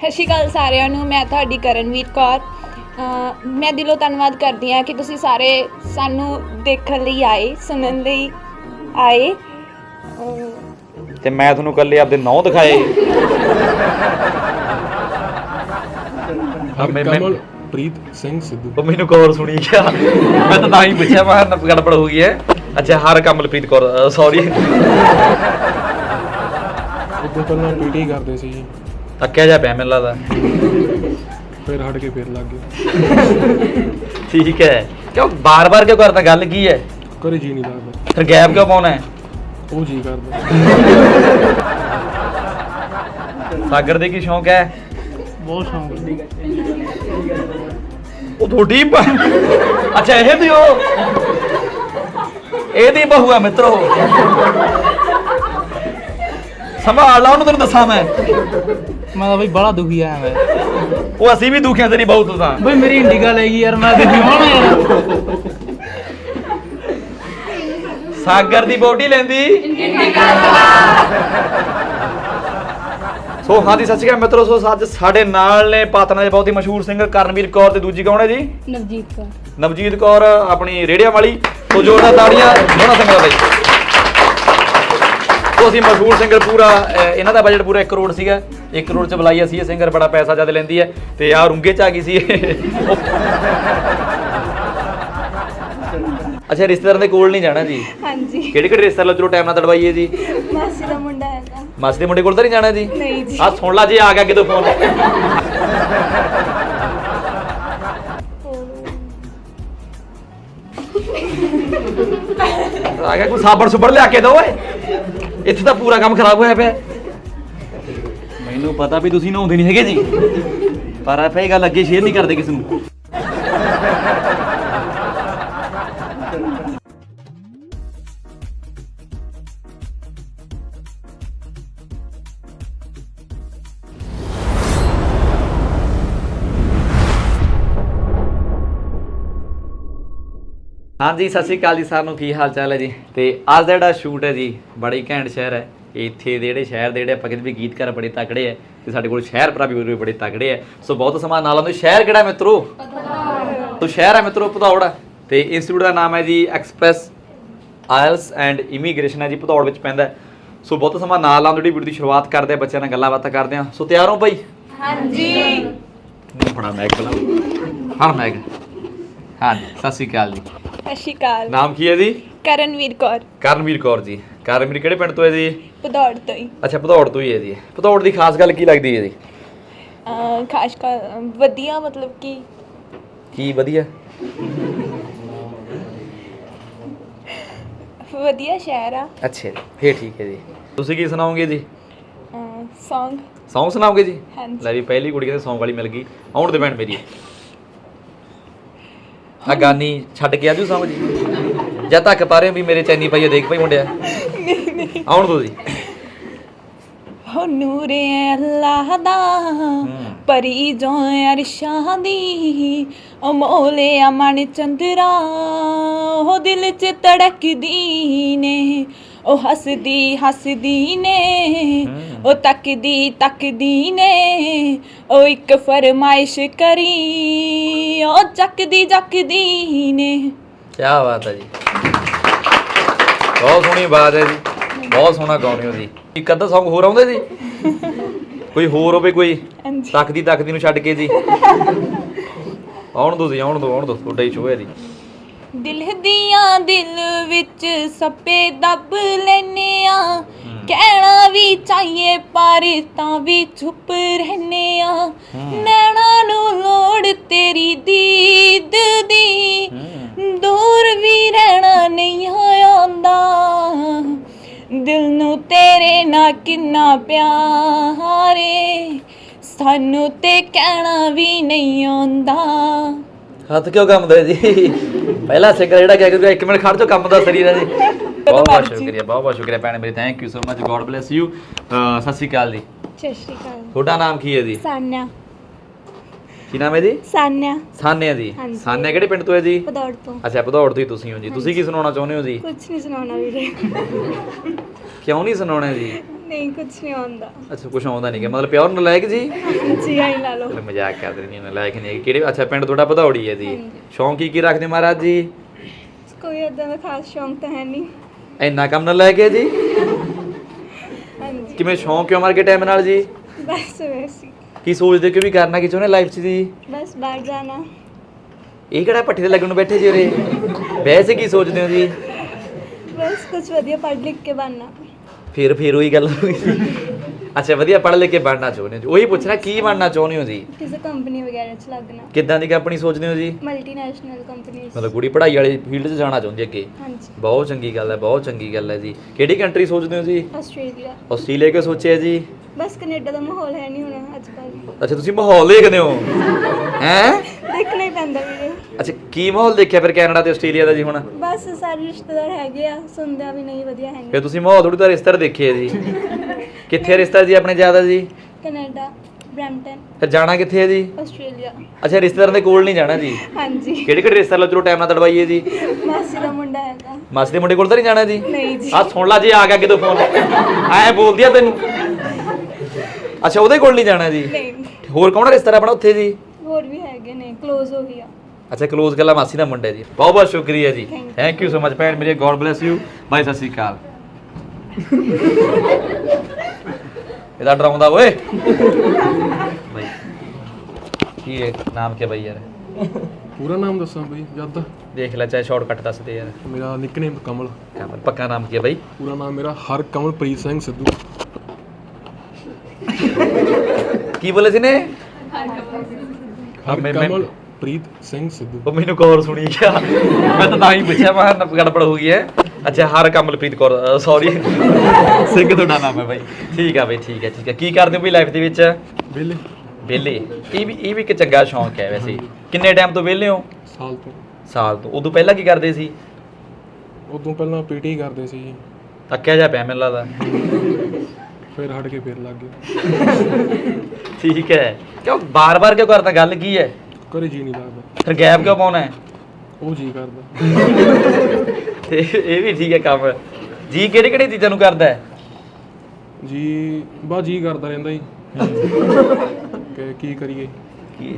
ਸਤਿ ਸ਼੍ਰੀ ਅਕਾਲ ਸਾਰਿਆਂ ਨੂੰ ਮੈਂ ਤੁਹਾਡੀ ਕਰਨਵੀਰ ਕੌਰ। ਮੈਂ ਦਿਲੋਂ ਧੰਨਵਾਦ ਕਰਦੀ ਹਾਂ ਕਿ ਤੁਸੀਂ ਸਾਰੇ ਸਾਨੂੰ ਦੇਖਣ ਲਈ ਆਏ ਸੁਣਨ ਲਈ ਆਏ। ਤੇ ਮੈਂ ਤੁਹਾਨੂੰ ਕੱਲੇ ਆਪਦੇ ਨੌ ਦਿਖਾਏ। ਹਾਂ, ਮੈਂ- ਮੈਂ- ਕਮਲ ਪ੍ਰੀਤ ਸਿੰਘ ਸਿੱਧੂ। ਉਹ ਮੈਨੂੰ ਕੌਰ ਸੁਣੀ ਗਿਆ। ਮੈਂ ਤਾਂ ਤਾਂ ਹੀ ਪੁੱਛਿਆ ਮੈਂ ਕਿਹਾ ਗੜਬੜ ਹੋ ਗਈ ਹੈ। ਅੱਛਾ ਹਰ ਕਮਲਪ੍ਰੀਤ ਕੌਰ ਸੌਰੀ ਉਦੋਂ ਪਹਿਲਾਂ ਪੀਟੀ ਕਰਦੇ ਸੀ। ਜੀ ਥੱਕਿਆ ਜਾ ਪਿਆ ਮੈਨੂੰ ਲੱਗਦਾ। ਫਿਰ ਹਟ ਕੇ ਫਿਰ ਲੱਗ ਗਏ ਠੀਕ ਹੈ। ਕਿਉਂ ਬਾਰ-ਬਾਰ ਕਿਉਂ ਕਰਦਾ? ਗੱਲ ਕੀ ਹੈ? ਘਰੇ ਜੀ ਨਹੀਂ ਲੱਗਦਾ। ਫਿਰ ਗੈਪ ਕਿਉਂ ਪਾਉਣਾ ਹੈ? ਉਹ ਜੀ ਕਰਦਾ। ਸਾਗਰ ਦੇ ਕੀ ਸ਼ੌਂਕ ਹੈ? ਬਹੁਤ ਸ਼ੌਂਕ ਉਹ ਤੁਹਾਡੀ ਬ- ਅੱਛਾ ਇਹ ਵੀ ਉਹ। ਇਹਦੀ ਬਹੂ ਹੈ ਮਿੱਤਰੋ ਸੰਭਾਲ ਲਾ ਉਹਨੂੰ ਤੈਨੂੰ ਦੱਸਾਂ ਮੈਂ। ਮੈਂ ਤਾਂ ਬਈ ਬੜਾ ਦੁਖੀ ਆਇਆ ਮੈਂ ਉਹ ਅਸੀਂ ਵੀ ਦੁਖੀਆਂ ਤੇਰੀ ਬਹੂ ਤੋਂ ਬਈ ਮੇਰੀ ਇੰਡੀਗਾ ਲੈ ਗਈ ਯਾਰ ਮੈਂ ਦੁਖੀ ਹੋਣਾ ਯਾਰ। ਸਾਗਰ ਦੀ ਬੋਟੀ ਲੈਂਦੀ। ਸੋ ਹਾਂਜੀ ਸਤਿ ਸ਼੍ਰੀ ਅਕਾਲ ਮਿੱਤਰੋ ਸੋ ਅੱਜ ਸਾਡੇ ਨਾਲ ਨੇ ਪਾਤਨਾ ਦੇ ਬਹੁਤ ਹੀ ਮਸ਼ਹੂਰ ਸਿੰਗਰ ਕਰਨਵੀਰ ਕੌਰ ਤੇ ਦੂਜੀ ਕੌਣ ਹੈ ਜੀ? ਨਵਜੀਤ ਕੌਰ। ਨਵਜੀਤ ਕੌਰ ਆਪਣੀ ਰੇੜੀਆਂ ਵਾਲੀ ਸੋ ਜੋਰਦਾਰ ਤਾੜੀਆਂ ਦੋਨਾਂ ਸਿੰਗਰਾਂ ਲਈ ਸੋ ਅਸੀਂ ਮਸ਼ਹੂਰ ਸਿੰਗਰ ਪੂਰਾ ਅਹ, ਇਹਨਾਂ ਦਾ ਬਜਟ ਪੂਰਾ 1 ਕਰੋੜ ਸੀਗਾ। 1 ਕਰੋੜ ਚ ਬੁਲਾਈ ਅਸੀਂ ਇਹ ਸਿੰਗਰ ਬੜਾ ਪੈਸਾ ਜ਼ਿਆਦਾ ਲੈਂਦੀ ਹੈ ਤੇ ਆ ਰੁੰਗੇ ਚ ਆ ਗਈ ਸੀ ਇਹ। ਅੱਛਾ ਰਿਸ਼ਤੇਦਾਰਾਂ ਦੇ ਕੋਲ ਨਹੀਂ ਜਾਣਾ ਜੀ? ਹਾਂਜੀ। ਕਿਹੜੇ ਕਿਹੜੇ ਰਿਸ਼ਤੇਦਾਰ ਲੋ ਚਲੋ ਟਾਈਮ ਨਾਲ ਤੜਵਾਈਏ ਜੀ? ਮਾਸੀ ਦਾ ਮੁੰਡਾ ਹੈਗਾ। ਮਾਸੀ ਦੇ ਮੁੰਡੇ ਕੋਲ ਤਾਂ ਨਹੀਂ ਜਾਣਾ ਜੀ? ਨਹੀਂ ਜੀ। ਆ ਸੁਣ ਲਾ ਜੀ ਆ ਗਿਆ ਕਿਦੋਂ ਫੋਨ ਆ ਗਿਆ ਕੋਈ ਸਾਬਣ ਸੁਬੜ ਲਿਆ ਕੇ ਦੋ ਓਏ। ਇੱਥੇ ਤਾਂ ਪੂਰਾ ਕੰਮ ਖਰਾਬ ਹੋਇਆ ਪਿਆ। ਮੈਨੂੰ ਪਤਾ ਵੀ ਤੁਸੀਂ ਨਹਾਉਂਦੇ ਨਹੀਂ ਹੈਗੇ ਜੀ। ਪਰ ਆਪਾਂ ਇਹ ਗੱਲ ਅੱਗੇ ਸ਼ੇਅਰ ਨਹੀਂ ਕਰਦੇ ਕਿਸੇ ਨੂੰ। ਹਾਂਜੀ, ਸਤਿ ਸ਼੍ਰੀ ਅਕਾਲ ਜੀ, ਸਾਰਿਆਂ ਨੂੰ ਕੀ ਹਾਲ ਚਾਲ ਹੈ ਜੀ? ਤੇ ਅੱਜ ਦਾ ਜਿਹੜਾ ਸ਼ੂਟ ਹੈ ਜੀ, ਬੜਾ ਹੀ ਘੈਂਟ ਸ਼ਹਿਰ ਹੈ। ਇੱਥੇ ਦੇ ਜਿਹੜੇ ਸ਼ਹਿਰ ਦੇ ਜਿਹੜੇ ਆਪਾਂ ਕਹਿੰਦੇ ਵੀ ਗੀਤਕਾਰ ਬੜੇ ਤਕੜੇ ਹੈ ਤੇ ਸਾਡੇ ਕੋਲ ਸ਼ਹਿਰ ਭਰਾ ਵੀ ਬੜੇ ਤਕੜੇ ਹੈ ਸੋ ਬਹੁਤ ਸਮਾਂ ਨਾਲ ਆਉਂਦੇ। ਸ਼ਹਿਰ ਕਿਹੜਾ ਮਿੱਤਰੋ? ਤੋ ਸ਼ਹਿਰ ਹੈ ਮਿੱਤਰੋ ਭਦੌੜ ਤੇ ਇੰਸਟੀਚਿਊਟ ਦਾ ਨਾਮ ਹੈ ਜੀ ਐਕਸਪ੍ਰੈਸ ਆਇਲਸ ਐਂਡ ਇਮੀਗ੍ਰੇਸ਼ਨ ਹੈ ਜੀ ਭਦੌੜ ਵਿੱਚ ਪੈਂਦਾ। ਸੋ ਬਹੁਤ ਸਮਾਂ ਨਾਲ ਆਉਂਦੇ ਜਿਹੜੀ ਵੀਡੀਓ ਦੀ ਸ਼ੁਰੂਆਤ ਕਰਦੇ ਆ ਬੱਚਿਆਂ ਨਾਲ ਗੱਲਾਂ ਬਾਤਾਂ ਕਰਦੇ ਆ। ਸੋ ਤਿਆਰ ਹੋ ਭਾਈ ਹਾਂਜੀ। ਫੜਾ ਮੈਗ ਬਲਾ ਹਾਂ ਮੈਗ ਹਾਂ ਸਤਿ ਸ਼੍ਰੀ ਅਕਾਲ ਜੀ। ਸਤਿ ਸ਼੍ਰੀ ਅਕਾਲ। ਨਾਮ ਕੀ ਹੈ ਜੀ? ਕਰਨਵੀਰ ਕੌਰ। ਕਰਨਵੀਰ ਕੌਰ ਜੀ। ਕਰਨਵੀਰ ਕਿਹੜੇ ਪਿੰਡ ਤੋਂ ਹੈ ਜੀ? ਪਧੌੜ ਤੋਂ ਹੀ। ਅੱਛਾ ਭਦੌੜ ਤੋਂ ਹੀ ਹੈ ਜੀ। ਭਦੌੜ ਦੀ ਖਾਸ ਗੱਲ ਕੀ ਲੱਗਦੀ ਹੈ ਜੀ? ਅਹ ਖਾਸ ਕਰ ਵਧੀਆ ਮਤਲਬ ਕਿ ਕੀ ਵਧੀਆ? ਵਧੀਆ ਸ਼ਹਿਰ ਆ। ਅੱਛਾ ਜੀ ਫੇਰ ਠੀਕ ਹੈ ਜੀ। ਤੁਸੀਂ ਕੀ ਸੁਣਾਓਗੇ ਜੀ? ਸੌਂਗ ਸੌਂਗ ਸੁਣਾਓਗੇ ਜੀ? ਹਾਂਜੀ। ਲੈ ਵੀ ਪਹਿਲੀ ਕੁੜੀ ਕਹਿੰਦੇ ਸੌਂਗ ਵਾਲੀ ਮਿਲ ਗਈ। ਆਉਣ ਦੇ ਭੈਣ ਮੇਰੀ। ਆ ਗਾਨੀ ਛੱਡ ਕੇ ਆਜੂ ਜਦ ਤੱਕ ਪਾਰੇ ਵੀ ਮੇਰੇ ਚੈਨੀ ਪਈ ਆ, ਦੇਖ ਪਈ ਮੁੰਡਿਆ। ਆਉਣ ਦੋ ਜੀ। ਹੋ ਨੂਰੇ ਅੱਲਾਹ ਦਾ ਪਰੀ ਜੋ ਅਰਸ਼ਾਂ ਦੀ ਉਹ ਮੋਲੇ ਅਮਨ ਚੰਦਰਾ ਉਹ ਦਿਲ ਚ ਤੜਕਦੀ ਨੇ ਉਹ ਹੱਸਦੀ ਹੱਸਦੀ ਨੇ ਉਹ ਤੱਕਦੀ ਤੱਕਦੀ ਨੇ ਉਹ ਇੱਕ ਫਰਮਾਇਸ਼ ਕਰੀ ਉਹ ਚੱਕਦੀ ਚੱਕਦੀ ਨੇ। ਕੀ ਬਾਤ ਹੈ ਜੀ। ਬਹੁਤ ਸੋਹਣੀ ਆਵਾਜ਼ ਹੈ ਜੀ। ਬਹੁਤ ਸੋਹਣਾ ਗਾਉਂਦੇ ਹੋ ਜੀ। ਇੱਕ ਅੱਧਾ Song ਹੋਰ ਆਉਂਦੇ ਜੀ? ਕੋਈ ਹੋਰ ਹੋਵੇ ਕੋਈ? ਤੱਕਦੀ ਤੱਕਦੀ ਨੂੰ ਛੱਡ ਕੇ ਜੀ। ਆਉਣ ਦੋ ਜੀ ਆਉਣ ਦੋ ਆਉਣ ਦੋ। ਤੁਹਾਡਾ ਹੀ ਸ਼ੋਅ ਹੈ ਜੀ। ਦਿਲ ਦੀਆਂ ਦਿਲ ਵਿੱਚ ਸੱਪੇ ਦੱਬ ਲੈਨੇ ਆ। ਕਹਿਣਾ ਵੀ ਚਾਹੀਏ ਪਰ ਤਾਂ ਵੀ ਚੁੱਪ ਰਹਿਨੇ ਆ। ਨੈਣਾ ਨੂੰ ਲੋੜ ਤੇਰੀ ਦੀਦ ਦੀ। ਦੂਰ ਵੀ ਰਹਿਣਾ ਨਹੀਂ ਆਉਂਦਾ। ਦਿਲ ਨੂੰ ਤੇਰੇ ਨਾਲ ਕਿੰਨਾ ਪਿਆਰ ਸਾਨੂੰ ਤੇ ਕਹਿਣਾ ਵੀ ਨਹੀਂ ਆਉਂਦਾ। ਹੱਥ ਕਿਉਂ ਕੰਮਦਾ ਜੀ? ਪਹਿਲਾ ਸਿੰਗਰ ਜਿਹੜਾ ਕਹਿ ਗਿਆ ਇੱਕ ਮਿੰਟ ਖੜ ਜਾ ਕੰਮ ਦਾ ਸਰੀਰ ਹੈ ਜੀ। ਬਹੁਤ ਬਹੁਤ ਸ਼ੁਕਰੀਆ ਬਹੁਤ ਬਹੁਤ ਸ਼ੁਕਰੀਆ ਭੈਣ ਮੇਰੀ thank you so much god bless you Sat Sri Akal ਜੀ। ਸਤਿ ਸ਼੍ਰੀ ਅਕਾਲ। ਤੁਹਾਡਾ ਨਾਮ ਕੀ ਹੈ ਜੀ? ਸਾਨਿਆ ਕੀ ਨਾਮ ਹੈ ਜੀ? ਸਾਨਿਆ। ਸਾਨਿਆ ਜੀ। ਹਾਂਜੀ। ਸਾਨਿਆ ਕਿਹੜੇ ਪਿੰਡ ਤੋਂ ਹੈ ਜੀ? ਪਦੌੜ ਤੋਂ। ਅੱਛਾ ਭਦੌੜ ਤੋਂ ਹੀ ਤੁਸੀਂ ਹੋ ਜੀ। ਤੁਸੀਂ ਕੀ ਸੁਣਾਉਣਾ ਚਾਹੁੰਦੇ ਹੋ ਜੀ? ਕੁਝ ਨਹੀਂ ਸੁਣਾਉਣਾ ਵੀਰੇ। ਕਿਉਂ ਨਹੀਂ ਸੁਣਾਉਣਾ ਜੀ? ਨਹੀਂ ਕੁਝ ਨਹੀਂ ਆਉਂਦਾ। ਅੱਛਾ ਕੁਝ ਆਉਂਦਾ ਨਹੀਂ ਕਿ ਮਤਲਬ ਪਿਓਰ ਨਲਾਇਕ ਜੀ? ਜੀ ਆਈ ਲਾ ਲਓ। ਚਲੋ ਮਜ਼ਾਕ ਕਰਦੇ ਨਹੀਂ ਨਲਾਇਕ ਨਹੀਂ ਹੈਗੇ। ਕਿਹੜੇ ਅੱਛਾ ਪਿੰਡ ਤੁਹਾਡਾ ਭਦੌੜੀ ਹੈ ਜੀ। ਸ਼ੌਂਕ ਕੀ ਕੀ ਰੱਖਦੇ ਮਹਾਰਾਜ ਜੀ? ਕੋਈ ਏਦਾਂ ਦਾ ਖਾਸ ਸ਼ੌਂਕ ਤਾਂ ਹੈ ਨਹੀਂ। ਇੰਨਾ ਕੰਮ ਨਾ ਲੈ ਕੇ ਜੀ? ਹਾਂਜੀ। ਕਿਵੇਂ ਸ਼ੌਂਕ ਕਿਉਂ ਮਰ ਕੇ ਟਾਈਮ ਨਾਲ ਜੀ? ਬਸ ਵੈਸੀ ਕੀ ਸੋਚਦੇ ਕਿ ਵੀ ਕਰਨਾ ਕੀ ਚਾਹੁੰਦੇ ਲਾਈਫ 'ਚ ਜੀ? ਬਸ ਬਾਹਰ ਜਾਣਾ। ਇਹ ਕਿਹੜਾ ਪੱਠੇ ਤੇ ਲੱਗਣ ਨੂੰ ਬੈਠੇ ਜੀ ਉਰੇ? ਵੈਸੇ ਕੀ ਸੋਚਦੇ ਹੋ ਜੀ? ਬਸ ਕੁਝ ਵਧੀਆ ਪੜ੍ਹ ਲਿਖ ਕੇ ਬਣਨਾ। ਫਿਰ ਫਿਰ ਉਹੀ ਗੱਲ ਹੋਈ। ਅੱਛਾ ਵਧੀਆ ਪੜ੍ਹ ਲਿਖ ਕੇ ਬਣਨਾ ਚਾਹੁੰਦੇ ਹੋ ਜੀ। ਉਹੀ ਪੁੱਛਣਾ ਕੀ ਬਣਨਾ ਚਾਹੁੰਦੇ ਹੋ ਜੀ? ਕਿਸੇ ਕੰਪਨੀ ਵਗੈਰਾ 'ਚ ਲੱਗਣਾ। ਕਿੱਦਾਂ ਦੀ ਕੰਪਨੀ ਸੋਚਦੇ ਹੋ ਜੀ? ਮਲਟੀਨੈਸ਼ਨਲ ਕੰਪਨੀਜ਼ ਮਤਲਬ ਕੁੜੀ ਪੜ੍ਹਾਈ ਵਾਲੀ ਫੀਲਡ 'ਚ ਜਾਣਾ ਚਾਹੁੰਦੀ ਹੈ ਅੱਗੇ? ਹਾਂਜੀ। ਬਹੁਤ ਚੰਗੀ ਗੱਲ ਹੈ ਬਹੁਤ ਚੰਗੀ ਗੱਲ ਹੈ ਜੀ। ਕਿਹੜੀ ਕੰਟਰੀ ਸੋਚਦੇ ਹੋ ਜੀ? ਆਸਟ੍ਰੇਲੀਆ। ਆਸਟ੍ਰੇਲੀਆ ਕਿਉਂ ਸੋਚਿਆ ਜੀ? ਬਸ ਕੈਨੇਡਾ ਦਾ ਮਾਹੌਲ ਹੈ ਨਹੀਂ ਹੁਣ ਅੱਜ ਕੱਲ੍ਹ ਅੱਛਾ ਤੁਸੀਂ ਮਾਹੌਲ ਦੇਖਦੇ ਹੋ? ਹੈ? ਦੇਖਣਾ ਹੀ ਪੈਂਦਾ ਵੀਰੇ। ਅੱਛਾ ਕੀ ਮਾਹੌਲ ਦੇਖਿਆ ਫਿਰ ਕੈਨੇਡਾ ਤੇ ਆਸਟ੍ਰੇਲੀਆ ਦਾ ਜੀ ਹੁਣ? ਬਸ ਸਾਰੇ ਰਿਸ਼ਤੇਦਾਰ ਹੈਗੇ ਆ ਸੁਣਦਿਆਂ ਵੀ ਨਹੀਂ ਵਧੀਆ ਹੈ ਫਿਰ ਤੁਸੀਂ ਮਾਹੌਲ ਥੋੜੀ ਤਾਂ ਰਿਸ਼ਤਾ ਦੇਖਿਆ ਜੀ। ਕਿੱਥੇ ਰਿਸ਼ਤਾ ਜੀ ਆਪਣੇ ਜ਼ਿਆਦਾ ਜੀ? Canada Brampton. ਫਿਰ ਜਾਣਾ ਕਿੱਥੇ ਹੈ ਜੀ? ਆਸਟ੍ਰੇਲੀਆ। ਅੱਛਾ ਰਿਸ਼ਤੇਦਾਰਾਂ ਦੇ ਕੋਲ ਨਹੀਂ ਜਾਣਾ ਜੀ? ਹਾਂਜੀ। ਕਿਹੜੇ ਕਿਹੜੇ ਰਿਸ਼ਤੇਦਾਰ ਲੋ ਚਲੋ ਟਾਈਮ ਨਾਲ ਤੜਵਾਈਏ ਜੀ? ਮਾਸੀ ਦਾ ਮੁੰਡਾ ਹੈਗਾ। ਮਾਸੀ ਦੇ ਮੁੰਡੇ ਕੋਲ ਤਾਂ ਨਹੀਂ ਜਾਣਾ ਜੀ? ਨਹੀਂ ਜੀ। ਆ ਸੁਣ ਲਾ ਜੀ ਆ ਗਿਆ ਕਿਦੋਂ ਫੋਨ ਐ ਬੋਲਦੀ ਆ ਤੈਨੂੰ। ਅੱਛਾ ਉਹਦੇ ਕੋਲ ਨਹੀਂ ਜਾਣਾ ਜੀ? ਨਹੀਂ। ਹੋਰ ਕੌਣ ਰਿਸ਼ਤੇਦਾਰ ਆਪਣਾ ਉੱਥੇ ਜੀ? ਹੋਰ ਵੀ ਹੈਗੇ ਨੇ ক্লোਜ਼ ਹੋ ਗਿਆ ਅੱਛਾ ਕਲੋਜ਼ ਗੱਲਾਂ ਮਾਸੀ ਦਾ ਮੁੰਡਾ ਜੀ ਬਹੁਤ ਬਹੁਤ ਸ਼ੁਕਰੀਆ ਜੀ. ਥੈਂਕ ਯੂ ਸੋ ਮਚ ਭੈਣ ਮੇਰੇ ਗੋਡ ਬlesਸ ਯੂ ਬਾਈ ਸਤਿ ਸ਼੍ਰੀ ਅਕਾਲ। ਇਹਦਾ ਡਰਾਉਂਦਾ ਓਏ। ਬਾਈ ਕੀ ਹੈ ਨਾਮ ਕੀ ਬਾਈ ਯਾਰ? ਪੂਰਾ ਨਾਮ ਦੱਸਾਂ ਬਈ ਜਦ ਦੇਖ ਲੈ ਚਾਹੇ ਸ਼ਾਰਟਕਟ ਦੱਸ ਦੇ ਯਾਰ। ਮੇਰਾ ਨਿਕਨੇਮ ਕਮਲ। ਕਮਲ ਪੱਕਾ ਨਾਮ ਕੀ ਹੈ ਬਾਈ? ਪੂਰਾ ਨਾਮ ਮੇਰਾ ਹਰ ਕਮਲਪ੍ਰੀਤ ਸਿੰਘ ਸਿੱਧੂ। ਕੀ ਬੋਲੇ ਸੀ ਨੇ? ਹਰ ਮੈਂ- ਮੈਂ- ਕਮਲਪ੍ਰੀਤ ਸਿੰਘ ਸਿੱਧੂ। ਉਹ ਮੈਨੂੰ ਕੌਰ ਸੁਣੀ ਗਿਆ। ਮੈਂ ਤਾਂ ਤਾਂ ਹੀ ਪੁੱਛਿਆ ਮੈਂ ਕਿਹਾ ਗੜਬੜ ਹੋ ਗਈ ਹੈ। ਅੱਛਾ ਹਰ ਕਮਲਪ੍ਰੀਤ ਕੌਰ ਸੌਰੀ ਸਿੰਘ ਤੁਹਾਡਾ ਨਾਮ ਹੈ ਬਾਈ। ਠੀਕ ਆ ਬਾਈ ਠੀਕ ਹੈ ਠੀਕ ਹੈ। ਕੀ ਕਰਦੇ ਹੋ ਬਈ ਲਾਈਫ ਦੇ ਵਿੱਚ? ਵਿਹਲੇ। ਵਿਹਲੇ। ਇਹ ਵੀ ਇਹ ਵੀ ਇੱਕ ਚੰਗਾ ਸ਼ੌਂਕ ਹੈ ਵੈਸੇ। ਕਿੰਨੇ ਟਾਈਮ ਤੋਂ ਵਿਹਲੇ ਹੋ? ਸਾਲ ਤੋਂ। ਸਾਲ ਤੋਂ। ਉਦੋਂ ਪਹਿਲਾਂ ਕੀ ਕਰਦੇ ਸੀ? ਉਦੋਂ ਪਹਿਲਾਂ ਪੀਟੀ ਕਰਦੇ ਸੀ ਜੀ। ਥੱਕਿਆ ਜਾ ਪਿਆ ਮੈਨੂੰ ਲੱਗਦਾ। ਫਿਰ ਹਟ ਕੇ ਫਿਰ ਲੱਗ ਗਏ। ਠੀਕ ਹੈ। ਕਿਉਂ ਬਾਰ-ਬਾਰ ਕਿਉਂ ਕਰਦਾ? ਗੱਲ ਕੀ ਹੈ? ਘਰੇ ਜੀ ਨਹੀਂ ਲੱਗਦਾ। ਫਿਰ ਗੈਪ ਕਿਉਂ ਪਾਉਣਾ ਹੈ? ਉਹ ਜੀ ਕਰਦਾ। ਤੇ ਇਹ ਵੀ ਠੀਕ ਹੈ ਕੰਮ। ਜੀ ਕਿਹੜੀ ਕਿਹੜੀ ਚੀਜ਼ਾਂ ਨੂੰ ਕਰਦਾ ਹੈ? ਜੀ ਬਸ ਜੀ ਕਰਦਾ ਰਹਿੰਦਾ ਜੀ। ਕਿ ਕੀ ਕਰੀਏ? ਕੀ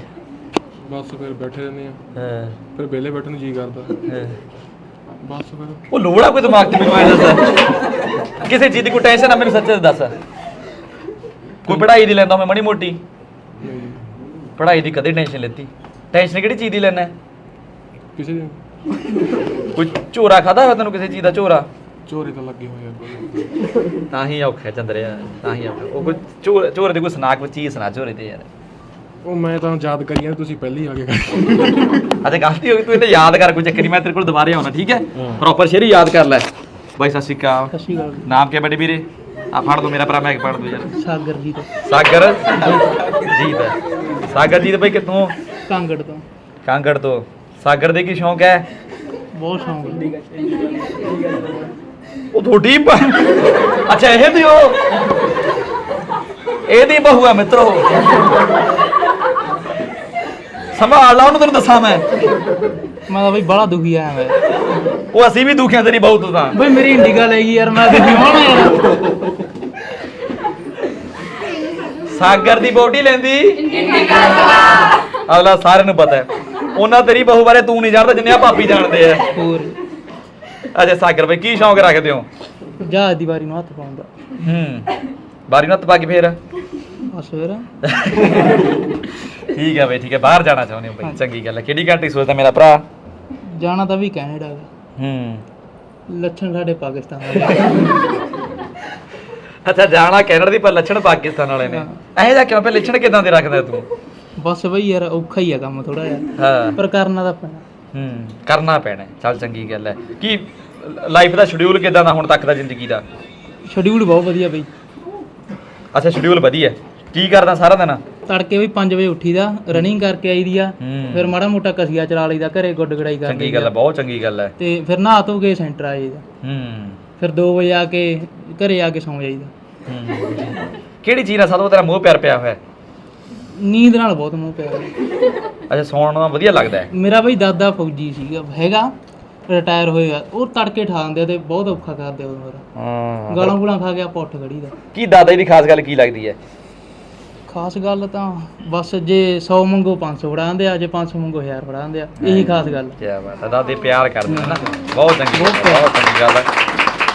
ਬਸ ਫਿਰ ਬੈਠੇ ਰਹਿੰਦੇ ਆ ਹਾਂ। ਫਿਰ ਵਿਹਲੇ ਬੈਠਣ ਨੂੰ ਜੀ ਕਰਦਾ। ਹਾਂ। ਬਸ ਫਿਰ। ਉਹ ਲੋੜ ਕੋਈ ਦਿਮਾਗ 'ਚ ਮੈਨੂੰ ਐ ਦੱਸ। ਕਿਸੇ ਚੀਜ਼ ਦੀ ਕੋਈ ਟੈਨਸ਼ਨ ਆ ਮੈਨੂੰ ਸੱਚ ਦੱਸ। ਕੋਈ ਪੜ੍ਹਾਈ ਦੀ ਲੈਂਦਾ ਮੈਂ ਮਣੀ ਮੋਟੀ। ਪੜ੍ਹਾਈ ਦੀ ਕਦੇ ਟੈਨਸ਼ਨ ਲੈਤੀ? ਟੈਨਸ਼ਨ ਕਿਹੜੀ ਚੀਜ਼ ਦੀ ਲੈਣਾ? ਕਿਸੇ ਦਿਨ ਕੋਈ ਝੋਰਾ ਖਾਦਾ ਹੋਇਆ ਤੈਨੂੰ ਕਿਸੇ ਚੀਜ਼ ਦਾ ਝੋਰਾ? ਚੋਰੀ ਤਾਂ ਲੱਗੇ ਹੋਏ ਆ ਤਾਂ ਹੀ ਔਖਾ ਚੰਦਰਿਆ ਤਾਂ ਹੀ ਔਖਾ। ਉਹ ਕੋਈ ਝੋਰੇ ਦੀ ਕੋਈ ਸੁਣਾ ਕੋਈ ਚੀਜ਼ ਸੁਣਾ ਝੋਰੇ ਤੇ ਯਾਰ। ਉਹ ਮੈਂ ਤਾਂ ਯਾਦ ਕਰੀ ਤੁਸੀਂ ਪਹਿਲੀ ਆ ਕੇ ਕਰ ਅਤੇ ਗਲਤੀ ਹੋ ਗਈ ਤੂੰ ਇਹਨੇ ਯਾਦ ਕਰ ਕੋਈ ਚੱਕਰ ਨਹੀਂ ਮੈਂ ਤੇਰੇ ਕੋਲ ਦੁਬਾਰੇ ਆਉਣਾ ਠੀਕ ਹੈ? ਪ੍ਰੋਪਰ ਸ਼ੇਰੀ ਯਾਦ ਕਰ ਲੈ। ਬਾਈ ਸਤਿ ਸ਼੍ਰੀ ਅਕਾਲ। ਸਤਿ ਸ਼੍ਰੀ ਅਕਾਲ। ਨਾਮ ਕੀ ਹੈ ਬੜੇ ਵੀਰੇ? ਆ ਫੜ ਦੋ ਮੇਰਾ ਭਰਾ ਮੈਂ ਫੜ ਦੋ ਯਾਰ। ਸਾਗਰ ਜੀ ਤੋਂ। ਸਾਗਰ? ਜੀਤ ਸਾਗਰ ਜੀਤ ਬਾਈ ਕਿੱਥੋਂ? ਕਾਂਗੜ ਤੋਂ। ਕਾਂਗੜ ਤੋਂ। ਸਾਗਰ ਦੇ ਕੀ ਸ਼ੌਂਕ ਹੈ? ਬਹੁਤ ਸ਼ੌਂਕ ਹੈ। ਉਹ ਤੁਹਾਡੀ ਅੱਛਾ ਇਹ ਵੀ ਉਹ? ਇਹਦੀ ਬਹੂ ਹੈ ਮਿੱਤਰੋ ਸੰਭਾਲ ਲਾ ਉਹਨੂੰ ਤੈਨੂੰ ਦੱਸਾਂ ਮੈਂ। ਮੈਂ ਤਾਂ ਬਈ ਬੜਾ ਦੁਖੀ ਆਇਆ ਮੈਂ। ਉਹ ਅਸੀਂ ਵੀ ਦੁਖੀਆਂ ਤੇਰੀ ਬਹੂ ਤੋਂ। ਬਈ ਮੇਰੀ ਇੰਡੀਗਾ ਲੈ ਗਈ ਯਾਰ ਮੈਂ ਦੁਖੀ ਹੋਣਾ ਯਾਰ। ਸਾਗਰ ਦੀ ਬੋਟੀ ਲੈਂਦੀ। ਅਗਲਾ ਸਾਰਿਆਂ ਨੂੰ ਪਤਾ ਹੈ। ਉਹਨਾਂ ਤੇਰੀ ਬਹੂ ਬਾਰੇ ਤੂੰ ਨਹੀਂ ਜਾਣਦਾ ਜਿੰਨੇ ਆ ਭਾਬੀ ਜਾਣਦੇ ਆ। ਹੋਰ। ਅੱਛਾ ਸਾਗਰ ਬਈ ਕੀ ਸ਼ੌਂਕ ਰੱਖਦੇ ਹੋ? ਜਹਾਜ਼ ਦੀ ਵਾਰੀ ਨੂੰ ਹੱਥ ਪਾਉਂਦਾ ਹੂੰ। ਬਾਰੀ ਨੱਤ ਪਾ ਕੇ ਫੇਰ? ਬਸ ਫਿਰ। ਠੀਕ ਹੈ ਬਈ ਠੀਕ ਹੈ ਬਾਹਰ ਜਾਣਾ ਚਾਹੁੰਦੇ ਹੋ ਬਈ? ਚੰਗੀ ਗੱਲ ਹੈ ਕਿਹੜੀ ਕੰਟਰੀ ਸੋਚਦਾ ਮੇਰਾ ਭਰਾ? ਜਾਣਾ ਤਾਂ ਵੀ ਕੈਨੇਡਾ ਦਾ ਹੂੰ। ਲੱਛਣ ਸਾਡੇ ਪਾਕਿਸਤਾਨ ਦੇ ਅੱਛਾ ਜਾਣਾ ਕੈਨੇਡਾ ਦੀ ਪਰ ਲੱਛਣ ਪਾਕਿਸਤਾਨ ਵਾਲੇ ਨੇ। ਐਂ ਜਾ ਕਿਉਂ? ਪਏ ਲੱਛਣ ਕਿਦਾਂ ਦੇ ਰੱਖਦਾ ਤੂੰ? ਬਸ ਬਈ ਯਾਰ ਔਖਾ ਹੀ ਆ ਕੰਮ ਥੋੜਾ ਜਿਹਾ। ਹਾਂ। ਪਰ ਕਰਨਾ ਤਾਂ ਪੈਣਾ। ਹੂੰ ਕਰਨਾ ਪੈਣਾ। ਚੱਲ ਚੰਗੀ ਗੱਲ ਹੈ ਕੀ ਲਾਈਫ ਦਾ ਸ਼ਡਿਊਲ ਕਿਦਾਂ ਦਾ ਹੁਣ ਤੱਕ ਦਾ ਜ਼ਿੰਦਗੀ ਦਾ? ਸ਼ਡਿਊਲ ਬਹੁਤ ਵਧੀਆ ਬਈ। ਅੱਛਾ ਸ਼ਡਿਊਲ ਵਧੀਆ। ਹੈ। ਕੀ ਕਰਦਾ ਸਾਰਾ ਦਿਨ? ਤੜਕੇ ਵੀ 5 ਵਜੇ ਉੱਠੀਦਾ ਰਨਿੰਗ ਕਰਕੇ ਆਈਦੀ ਆ ਹੂੰ। ਫਿਰ ਮਾੜਾ ਮੋਟਾ ਕਸੀਆ ਚਲਾ ਲਈਦਾ ਘਰੇ ਗੁੱਡ ਗੜਾਈ ਕਰ ਚੰਗੀ ਗੱਲ ਹੈ ਬਹੁਤ ਚੰਗੀ ਗੱਲ ਹੈ ਤੇ ਫਿਰ ਨਹਾ ਧੋ ਕੇ ਸੈਂਟਰ ਆ ਜਾਈਦਾ। ਹੂੰ। ਫਿਰ 2 ਵਜੇ ਆ ਕੇ ਘਰੇ ਆ ਕੇ ਸੌਂ ਜਾਈਦਾ। ਹੂੰ। ਕਿਹੜੀ ਚੀਜ਼ ਨਾਲ ਸਭ ਤੋਂ ਤੇਰਾ ਮੋਹ ਪਿਆਰ ਪਿਆ ਹੋਇਆ? ਹੈ? ਨੀਂਦ ਨਾਲ ਬਹੁਤ ਮੋਹ ਪਿਆ ਅੱਛਾ ਸੌਣ ਨਾਲ ਵਧੀਆ ਲੱਗਦਾ ਹੈ। ਮੇਰਾ ਬਈ ਦਾਦਾ ਫੌਜੀ ਸੀਗਾ ਹੈਗਾ ਰਿਟਾਇਰ ਹੋਏਗਾ ਉਹ ਤੜਕੇ ਠਾ ਦਿੰਦੇ ਆ ਤੇ ਬਹੁਤ ਔਖਾ ਕਰਦੇ ਉਦੋਂ ਫਿਰ। ਹਾਂ। ਗਾਲਾਂ ਗੁਲਾਂ ਖਾ ਕੇ ਆਪਾਂ ਉੱਠ ਖੜੀ ਦਾ ਕੀ ਦਾਦਾ ਜੀ ਦੀ ਖਾਸ ਗੱਲ ਕੀ ਲੱਗਦੀ ਹੈ? ਖਾਸ ਗੱਲ ਤਾਂ ਬਸ ਜੇ 100 ਮੰਗੋ 500 ਫੜਾ ਦਿੰਦੇ ਆ ਜੇ 500 ਮੰਗੋ 1000 ਫੜਾ ਦਿੰਦੇ ਆ ਇਹੀ ਖਾਸ ਗੱਲ। ਕੀ ਬਾਤ ਹੈ ਦਾਦੇ ਪਿਆਰ ਕਰਦੇ ਨੇ। ਬਹੁਤ ਚੰਗੀ ਗੱਲ ਹੈ, ਬਹੁਤ ਚੰਗੀ ਗੱਲ ਹੈ।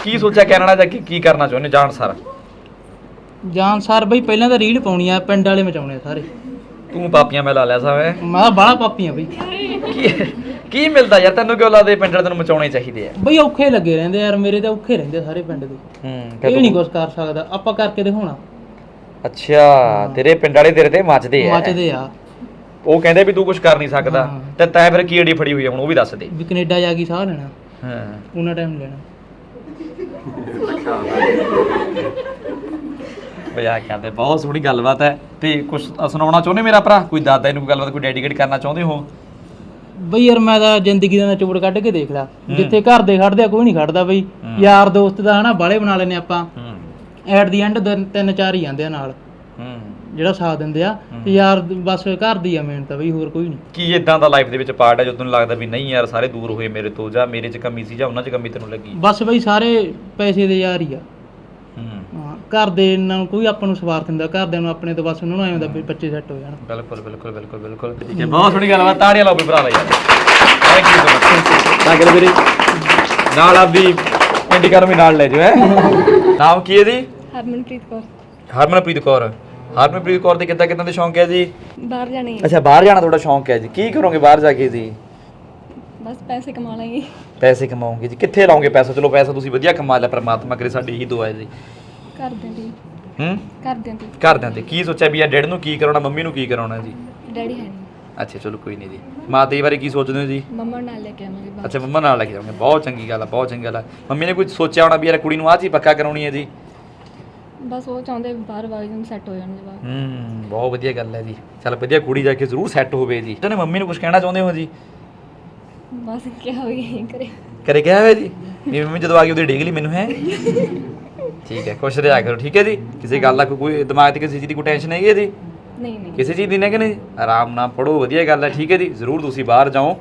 ਕੀ ਸੋਚਿਆ ਕੈਨੇਡਾ ਜਾ ਕੇ ਕੀ ਕਰਨਾ ਚਾਹੁੰਦੇ ਜਾਣ ਸਾਰਾ? ਜਾਨ ਸਰ ਬਈ ਪਹਿਲਾਂ ਤਾਂ ਰੀਲ ਪਾਉਣੀ ਆ ਪਿੰਡ ਵਾਲੇ ਮਚਾਉਣੇ ਆ ਸਾਰੇ। ਤੂੰ ਪਾਪੀਆਂ ਮੈਂ ਲਾ ਲਿਆ ਸਾਵੇਂ ਮੈਂ ਤਾਂ ਬਾਹਲਾ ਪਾਪੀ ਆ ਬਈ। ਕੀ ਕੀ ਮਿਲਦਾ ਯਾਰ ਤੈਨੂੰ ਕਿਉਂ ਲੱਗਦਾ ਇਹ ਪਿੰਡ ਵਾਲੇ ਤੈਨੂੰ ਮਚਾਉਣੇ ਚਾਹੀਦੇ ਆ? ਬਈ ਔਖੇ ਲੱਗੇ ਰਹਿੰਦੇ ਯਾਰ ਮੇਰੇ ਤਾਂ ਔਖੇ ਰਹਿੰਦੇ ਸਾਰੇ ਪਿੰਡ ਦੇ। ਹੂੰ ਇਹ ਨਹੀਂ ਕੁਛ ਕਰ ਸਕਦਾ ਆਪਾਂ ਕਰਕੇ ਦਿਖਾਉਣਾ। ਅੱਛਾ ਤੇਰੇ ਪਿੰਡ ਵਾਲੇ ਤੇਰੇ ਤੇ ਮੱਚਦੇ ਆ। ਮੱਚਦੇ ਆ। ਉਹ ਕਹਿੰਦੇ ਵੀ ਤੂੰ ਕੁਝ ਕਰ ਨਹੀਂ ਸਕਦਾ। ਹਾਂ। ਤੇ ਤੈਂ ਫਿਰ ਕੀ ਅੜੀ ਫੜੀ ਹੋਈ ਆ ਹੁਣ ਉਹ ਵੀ ਦੱਸ ਦੇ। ਵੀ ਕੈਨੇਡਾ ਜਾ ਕੇ ਸਾਹ ਲੈਣਾ। ਹਾਂ। ਉਹਨਾਂ ਟਾਈਮ ਲੈਣਾ। ਮਜ਼ਾਕ ਕਰਦੇ ਬਹੁਤ ਸੋਹਣੀ ਗੱਲਬਾਤ ਹੈ। ਤੇ ਕੁਝ ਸੁਣਾਉਣਾ ਚਾਹੁੰਦੇ ਮੇਰਾ ਭਰਾ? ਕੋਈ ਦਾਦਾ ਨੂੰ ਕੋਈ ਗੱਲਬਾਤ ਕੋਈ ਡੈਡੀਕੇਟ ਕਰਨਾ ਚਾਹੁੰਦੇ ਹੋ? ਬਈ ਯਾਰ ਮੈਂ ਤਾਂ ਜ਼ਿੰਦਗੀ ਦਾ ਨਿਚੋੜ ਕੱਢ ਕੇ ਦੇਖ ਲਿਆ। ਜਿੱਥੇ ਘਰ ਦੇ ਖੜਦੇ ਆ ਕੋਈ ਨਹੀਂ ਖੜਦਾ ਬਈ। ਹੂੰ। ਯਾਰ ਦੋਸਤ ਦਾ ਹਨਾ ਬਾਲੇ ਬਣਾ ਲੈਨੇ ਆਪਾਂ। ਹੂੰ। ਐਟ ਦੀ ਐਂਡ ਤਿੰਨ ਚਾਰ ਹੀ ਜਾਂਦੇ ਆ ਨਾਲ। ਹੂੰ। ਜਿਹੜਾ ਸਾਥ ਦਿੰਦੇ ਆ ਤੇ ਯਾਰ ਬਸ ਘਰ ਦੀ ਆ ਮਿਹਨਤ ਆ ਬਈ ਹੋਰ ਕੋਈ ਨਹੀਂ। ਕੀ ਇਦਾਂ ਦਾ ਲਾਈਫ ਦੇ ਵਿੱਚ ਪਾਰਟ ਹੈ ਜੋ ਤੈਨੂੰ ਲੱਗਦਾ ਵੀ ਨਹੀਂ ਯਾਰ ਸਾਰੇ ਦੂਰ ਹੋਏ ਮੇਰੇ ਤੋਂ ਜਾਂ ਮੇਰੇ 'ਚ ਕਮੀ ਸੀ ਜਾਂ ਉਹਨਾਂ 'ਚ ਕਮੀ ਤੈਨੂੰ ਲੱਗੀ? ਬਸ ਬਈ ਸਾਰੇ ਪੈਸੇ ਦੇ ਯਾਰ ਹੀ ਆ। ਹੂੰ। ਹਾਂ ਘਰ ਦੇ ਨਾਲ ਕੋਈ ਆਪਾਂ ਨੂੰ ਸਵਾਰਥ ਹੁੰਦਾ ਘਰਦਿਆਂ ਨੂੰ ਆਪਣੇ ਤੋਂ ਬਸ ਉਹਨਾਂ ਨੂੰ ਐਂ ਹੁੰਦਾ ਵੀ ਬੱਚੇ ਸੈੱਟ ਹੋ ਜਾਣ। ਬਿਲਕੁਲ ਬਿਲਕੁਲ ਬਿਲਕੁਲ ਬਿਲਕੁਲ। ਠੀਕ ਹੈ ਬਹੁਤ ਸੋਹਣੀ ਗੱਲਬਾਤ ਤਾੜੀਆਂ ਲਾਓ ਵੀ ਭਰਾ ਲਈ। ਯਾਰ ਥੈਂਕ ਯੂ ਸੋ ਮਚ ਤਾਂ ਗੱਲ ਵੀਰੇ ਨਾਲ ਆਪਦੀ ਇੰਡੀਕਾ ਨੂੰ ਵੀ ਨਾਲ ਲੈ ਜਾਓ ਹੈ। ਨਾਮ ਕੀ ਹੈ ਜੀ ਹਰਮਨਪ੍ਰੀਤ ਕੌਰ। ਹਰਮਨਪ੍ਰੀਤ ਕੌਰ। ਹਰਮਨਪ੍ਰੀਤ ਕੌਰ ਦੇ ਕਿੱਦਾਂ ਕਿੱਦਾਂ ਦੇ ਸ਼ੌਂਕ ਹੈ ਜੀ? ਬਾਹਰ ਜਾਣੇ ਅੱਛਾ ਬਾਹਰ ਜਾਣਾ ਤੁਹਾਡਾ ਸ਼ੌਂਕ ਹੈ ਜੀ। ਕੀ ਕਰੋਗੇ ਬਾਹਰ ਜਾ ਕੇ ਜੀ? ਬਸ ਪੈਸੇ ਕਮਾ ਲਾਂਗੇ ਪੈਸੇ ਕਮਾਓਗੇ ਜੀ। ਕਿੱਥੇ ਲਾਓਗੇ ਪੈਸਾ? ਚਲੋ ਪੈਸਾ ਤੁਸੀਂ ਵਧੀਆ ਕਮਾ ਲਿਆ ਪ੍ਰਮਾਤਮਾ ਕਰੇ ਸਾਡੀ ਇਹੀ ਦੁਆ ਹੈ ਜੀ। ਘਰਦਿਆਂ ਦੀ। ਹੂੰ? ਘਰਦਿਆਂ ਦੀ। ਘਰਦਿਆਂ ਤੇ ਕੀ ਸੋਚਿਆ ਵੀ ਆ ਡੈਡ ਨੂੰ ਕੀ ਕਰਾਉਣਾ ਮੰਮੀ ਨੂੰ ਕੀ ਕਰਾਉਣਾ ਜੀ? ਡੈਡੀ ਹੈ ਨਹੀਂ। ਅੱਛਾ ਚਲੋ ਕੋਈ ਨਹੀਂ ਜੀ। ਮਾਤਾ ਜੀ ਬਾਰੇ ਕੀ ਸੋਚਦੇ ਹੋ ਜੀ? ਮੰਮਾ ਨਾਲ ਲੈ ਕੇ ਆਵਾਂਗੇ ਬਾਹਰ। ਅੱਛਾ ਮੰਮਾ ਨਾਲ ਲੈ ਕੇ ਜਾਓਗੇ ਬਹੁਤ ਚੰਗੀ ਗੱਲ ਆ ਬਹੁਤ ਚੰਗੀ ਗੱਲ ਆ। ਮੰਮੀ ਨੇ ਕੁਝ ਸੋਚਿਆ ਹੋਣਾ ਵੀ ਯਾਰ ਕੁੜੀ ਨੂੰ ਆਹ ਚੀਜ਼ ਪੱਕਾ ਕਰਾਉਣੀ ਹੈ ਜੀ। ਬਸ ਉਹ ਚਾਹੁੰਦੇ ਵੀ ਬਾਹਰ ਵਾਗ ਜਨ ਸੈੱਟ ਹੋ ਜਾਣ ਜਵਾਬ ਹੂੰ ਬਹੁਤ ਵਧੀਆ ਗੱਲ ਹੈ ਜੀ। ਚਲ ਵਧੀਆ ਕੁੜੀ ਜਾ ਕੇ ਜ਼ਰੂਰ ਸੈੱਟ ਹੋਵੇ ਜੀ। ਤੇ ਮੰਮੀ ਨੂੰ ਕੁਝ ਕਹਿਣਾ ਚਾਹੁੰਦੇ ਹੋ ਜੀ? ਬਸ ਕਿਹਾ ਹੋਈ ਕਰੇ। ਕਰੇ ਕਿਹਾ ਹੋਇਆ ਜੀ? ਵੀ ਮੰਮੀ ਜਦੋਂ ਆ ਗਈ ਉਹਦੀ ਡਿੱਗ ਲਈ ਮੈਨੂੰ ਹੈ? ਠੀਕ ਹੈ ਖੁਸ਼ ਰਿਹਾ ਕਰੋ ਠੀਕ ਹੈ ਜੀ? ਕਿਸੇ ਗੱਲ ਦਾ ਕੋਈ- ਕੋਈ ਦਿਮਾਗ ਤੇ ਕਿਸੇ ਚੀਜ਼ ਦੀ ਕੋਈ ਟੈਨਸ਼ਨ ਹੈਗੀ ਹੈ ਜੀ? ਨਹੀਂ ਨਹੀਂ। ਕਿਸੇ ਚੀਜ਼ ਦੀ ਨਾ ਕਿ ਨਹੀਂ ਆਰਾਮ ਨਾਲ ਪੜੋ ਵਧੀਆ ਗੱਲ ਹੈ ਠੀਕ ਹੈ ਜੀ? ਜ਼ਰੂਰ ਤੁਸੀਂ ਬਾਹਰ ਜਾਓ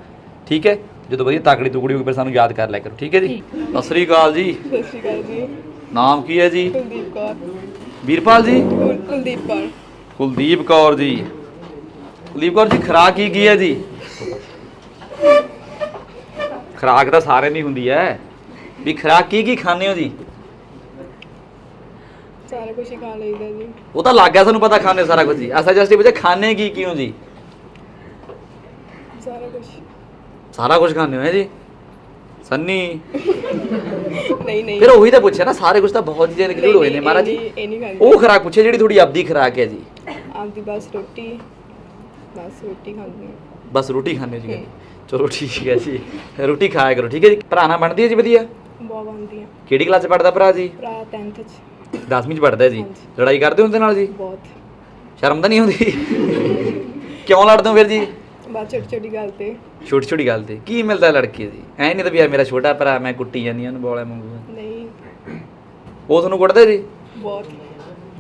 ਠੀਕ ਹੈ? ਜਦੋਂ ਵਧੀਆ ਤਾਕੜੀ ਤੁਕੜੀ ਹੋਈ ਫਿਰ ਸਾਨੂੰ ਯਾਦ ਕਰ ਲਿਆ ਕਰੋ ਠੀਕ ਹੈ ਜੀ? ਸਤਿ ਸ੍ਰੀ ਅਕਾਲ ਜੀ। ਸਤਿ ਸ਼੍ਰੀ ਅਕਾਲ ਜੀ। ਨਾਮ ਕੀ ਹੈ ਜੀ? ਕੁਲਦੀਪ ਕੌਰ। ਵੀਰਪਾਲ ਜੀ? ਕੁਲਦੀਪ ਕੌਰ। ਕੁਲਦੀਪ ਕੌਰ ਜੀ। ਕੁਲਦੀਪ ਕੌਰ ਜੀ ਖਰਾਕ ਕੀ ਕੀ ਹੈ ਜੀ? ਖਰਾਕ ਤਾਂ ਸਾਰੇ ਨਹੀਂ ਹੁੰਦੀ ਹੈ। ਵੀ ਖਰਾਕ ਕੀ ਕੀ ਖਾਂਦੇ ਹੋ ਜੀ? ਸਾਰਾ ਕੁਝ ਹੀ ਖਾ ਲਈਦਾ ਜੀ। ਉਹ ਤਾਂ ਲੱਗ ਗਿਆ ਸਾਨੂੰ ਪਤਾ ਖਾਣੇ ਸਾਰਾ ਕੁਝ ਜੀ। ਅਸਾ ਜਸਟੀ ਵਿੱਚ ਖਾਣੇ ਕੀ ਕਿਉਂ ਜੀ? ਸਾਰਾ ਕੁਝ ਸਾਰਾ ਕੁਝ ਖਾਂਦੇ ਹੋ ਹੈ ਜੀ। ਸੰਨੀ। ਨਹੀਂ ਨਹੀਂ। ਫਿਰ ਉਹੀ ਤਾਂ ਪੁੱਛਿਆ ਨਾ ਸਾਰੇ ਕੁਝ ਤਾਂ ਬਹੁਤ ਚੀਜ਼ਾਂ ਇਨਕਲੂਡ ਹੋਏ ਨੇ ਮਹਾਰਾਜ ਜੀ। ਇਹ ਨਹੀਂ ਖਾਂਦੀ ਉਹ ਖਰਾਕ ਪੁੱਛੇ ਜਿਹੜੀ ਥੋੜੀ ਆਪਦੀ ਖਰਾਕ ਹੈ ਜੀ। ਆਪਦੀ ਬਸ ਰੋਟੀ ਬਸ ਰੋਟੀ ਖਾਂਦੀ ਹਾਂ। ਬਸ ਰੋਟੀ ਖਾਂਦੇ ਹੋ। ਜੀ ਚਲੋ ਠੀਕ ਹੈ ਜੀ। ਰੋਟੀ ਖਾਇਆ ਕਰੋ ਠੀਕ ਹੈ ਜੀ। ਭਰਾ ਨਾਲ ਬਣਦੀ ਹੈ ਜੀ ਵਧੀਆ? ਬਹੁਤ ਆਉਂਦੀ ਆ ਕਿਹੜੀ ਕਲਾਸ ਚ ਪੜਦਾ ਭਰਾ ਜੀ? ਭਰਾ 10th ਚ। 10ਵੀਂ ਚ ਪੜਦਾ ਜੀ। ਲੜਾਈ ਕਰਦੇ ਹੋ ਉਹਦੇ ਨਾਲ ਜੀ? ਬਹੁਤ। ਸ਼ਰਮ ਤਾਂ ਨਹੀਂ ਆਉਂਦੀ? ਕਿਉਂ ਲੜਦੇ ਹੋ ਫਿਰ ਜੀ? ਬਾਤ ਛੋਟੀ ਛੋਟੀ ਗੱਲ ਤੇ। ਛੋਟੀ ਛੋਟੀ ਗੱਲ ਤੇ। ਕੀ ਮਿਲਦਾ ਲੜਕੀ ਜੀ ਐ ਨਹੀਂ ਤਾਂ ਵੀ ਯਾਰ ਮੇਰਾ ਛੋਟਾ ਭਰਾ ਮੈਂ ਕੁੱਟੀ ਜਾਂਦੀ ਉਹਨੂੰ ਬੋਲੇ ਮੰਗੂ ਉਹ ਤੁਹਾਨੂੰ ਕੁੱਟਦੇ ਜੀ? ਬਹੁਤ।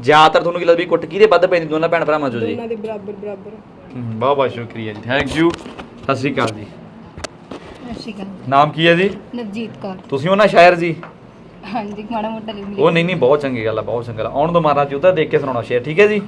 ਜ਼ਿਆਦਾਤਰ ਤੁਹਾਨੂੰ ਕੀ ਲੱਗਦਾ ਵੀ ਕੁੱਟ ਕਿਹਦੇ ਵੱਧ ਪੈਂਦੀ ਦੋਨਾਂ ਭੈਣ ਭਰਾਵਾਂ ਚੋਂ ਜੀ? ਦੋਨਾਂ ਦੇ ਬਰਾਬਰ ਬਰਾਬਰ। ਬਹੁਤ ਬਹੁਤ ਸ਼ੁਕਰੀਆ ਜੀ। ਥੈਂਕ ਯੂ ਸਤਿ ਸ਼੍ਰੀ ਅਕਾਲ ਜੀ। ਸਤਿ ਸ਼੍ਰੀ ਅਕਾਲ। ਨਾਮ ਕੀ ਹੈ ਜੀ? ਨਵਜੀਤ ਕੌਰ। ਤੁਸੀਂ ਉਹਨਾਂ ਸ਼ਾਇਰ ਜੀ? ਹਾਂਜੀ ਮਾੜਾ ਮੋਟਾ ਲਿਖ ਉਹ ਨਹੀਂ ਨਹੀਂ ਬਹੁਤ ਚੰਗੀ ਗੱਲ ਆ ਬਹੁਤ ਚੰਗੀ ਗੱਲ ਆ। ਆਉਣ ਤੋਂ ਮਹਾਰਾਜ ਜੀ ਉਹਦਾ ਦੇਖ ਕੇ ਸੁਣਾਉਣਾ ਸ਼ੇਰ ਠੀਕ ਹੈ ਜੀ?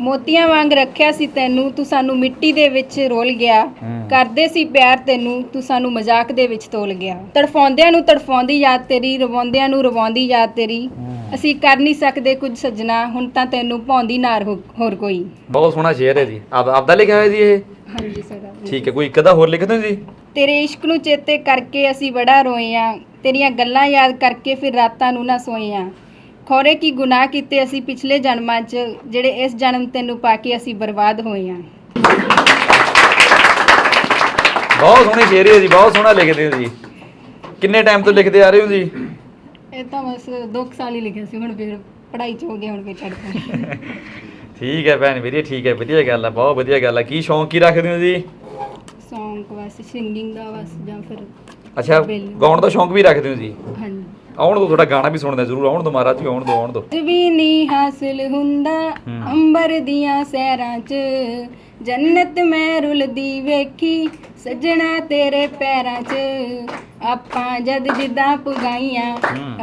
ਮੋਤੀਆਂ ਵਾਂਗ ਰੱਖਿਆ ਸੀ ਤੈਨੂੰ ਤੂੰ ਸਾਨੂੰ ਮਿੱਟੀ ਦੇ ਵਿੱਚ ਰੋਲ ਗਿਆ। ਕਰਦੇ ਸੀ ਪਿਆਰ ਤੈਨੂੰ ਤੂੰ ਸਾਨੂੰ ਮਜ਼ਾਕ ਦੇ ਵਿੱਚ ਤੋਲ ਗਿਆ। ਤੜਫਾਉਂਦਿਆਂ ਨੂੰ ਤੜਫਾਉਂਦੀ ਯਾਦ ਤੇਰੀ ਰਵਾਉਂਦਿਆਂ ਨੂੰ ਰਵਾਉਂਦੀ ਯਾਦ ਤੇਰੀ। ਅਸੀਂ ਕਰ ਨਹੀਂ ਸਕਦੇ ਕੁਝ ਸੱਜਣਾ ਹੁਣ ਤਾਂ ਤੈਨੂੰ ਭਾਉਂਦੀ ਨਾਰ ਹੋ- ਹੋਰ ਕੋਈ। ਬਹੁਤ ਸੋਹਣਾ ਸ਼ੇਰ ਹੈ ਜੀ। ਆਪ ਆਪਦਾ ਲਿਖਿਆ ਹੋਇਆ ਜੀ ਇਹ? ਹਾਂਜੀ ਸਰ ਠੀਕ ਹੈ ਕੋਈ ਇੱਕ ਹੋਰ ਲਿਖ ਦਿਓ ਜੀ। ਤੇਰੇ ਇਸ਼ਕ ਨੂੰ ਚੇਤੇ ਕਰਕੇ ਅਸੀਂ ਬੜਾ ਰੋਏ ਆ। ਤੇਰੀਆਂ ਗੱਲਾਂ ਯਾਦ ਕਰਕੇ ਫਿਰ ਰਾਤਾਂ ਨੂੰ ਨਾ ਸੋਏ ਆ। ਖੋਰੇ ਕੀ ਗੁਨਾਹ ਕੀਤੇ ਅਸੀਂ ਪਿਛਲੇ ਜਨਮਾਂ 'ਚ ਜਿਹੜੇ ਇਸ ਜਨਮ ਤੈਨੂੰ ਪਾ ਕੇ ਅਸੀਂ ਬਰਬਾਦ ਹੋਏ ਆ। ਬਹੁਤ ਸੋਹਣੇ ਸ਼ੇਰ ਹੈ ਜੀ ਬਹੁਤ ਸੋਹਣਾ ਲਿਖਦੇ ਹੋ ਜੀ। ਕਿੰਨੇ ਟਾਈਮ ਤੋਂ ਲਿਖਦੇ ਆ ਰਹੇ ਹੋ ਜੀ? ਇਹ ਤਾਂ ਬਸ ਦੋ ਕੁ ਸਾਲ ਹੀ ਲਿਖਿਆ ਸੀ ਹੁਣ ਫਿਰ ਪੜ੍ਹਾਈ 'ਚ ਹੋ ਗਿਆ ਹੁਣ ਫਿਰ ਛੱਡਤਾ ਠੀਕ ਹੈ ਭੈਣ ਵੀਰੇ ਠੀਕ ਹੈ ਵਧੀਆ ਗੱਲ ਆ ਬਹੁਤ ਵਧੀਆ ਗੱਲ ਆ। ਕੀ ਸ਼ੌਂਕ ਕੀ ਰੱਖਦੇ ਹੋ ਜੀ? ਸੌਂਗ ਬਸ ਸਿੰਗਿੰਗ ਦਾ ਬਸ ਜਾਂ ਫਿਰ ਅੱਛਾ। ਗਾਉਣ ਦਾ ਸ਼ੌਂਕ ਵੀ ਰੱਖਦੇ ਹੋ ਜੀ? ਹਾਂਜੀ। ਆਉਣ ਦੋ ਤੁਹਾਡਾ ਗਾਣਾ ਵੀ ਸੁਣਦਾ ਜ਼ਰੂਰ ਆਉਣ ਦੋ ਮਹਾਰਾਜ ਜੀ ਆਉਣ ਦੋ ਆਉਣ ਦੋ। ਕੁਝ ਵੀ ਨਹੀਂ ਹਾਸਿਲ ਹੁੰਦਾ। ਅੰਬਰ ਦੀਆਂ ਸੈਰਾਂ 'ਚ। ਜੰਨਤ ਮੈਂ ਰੁਲਦੀ ਵੇਖੀ ਸੱਜਣਾ ਤੇਰੇ ਪੈਰਾਂ 'ਚ। ਆਪਾਂ ਜਦ ਜਿੱਦਾਂ ਪੁਗਾਈਆਂ।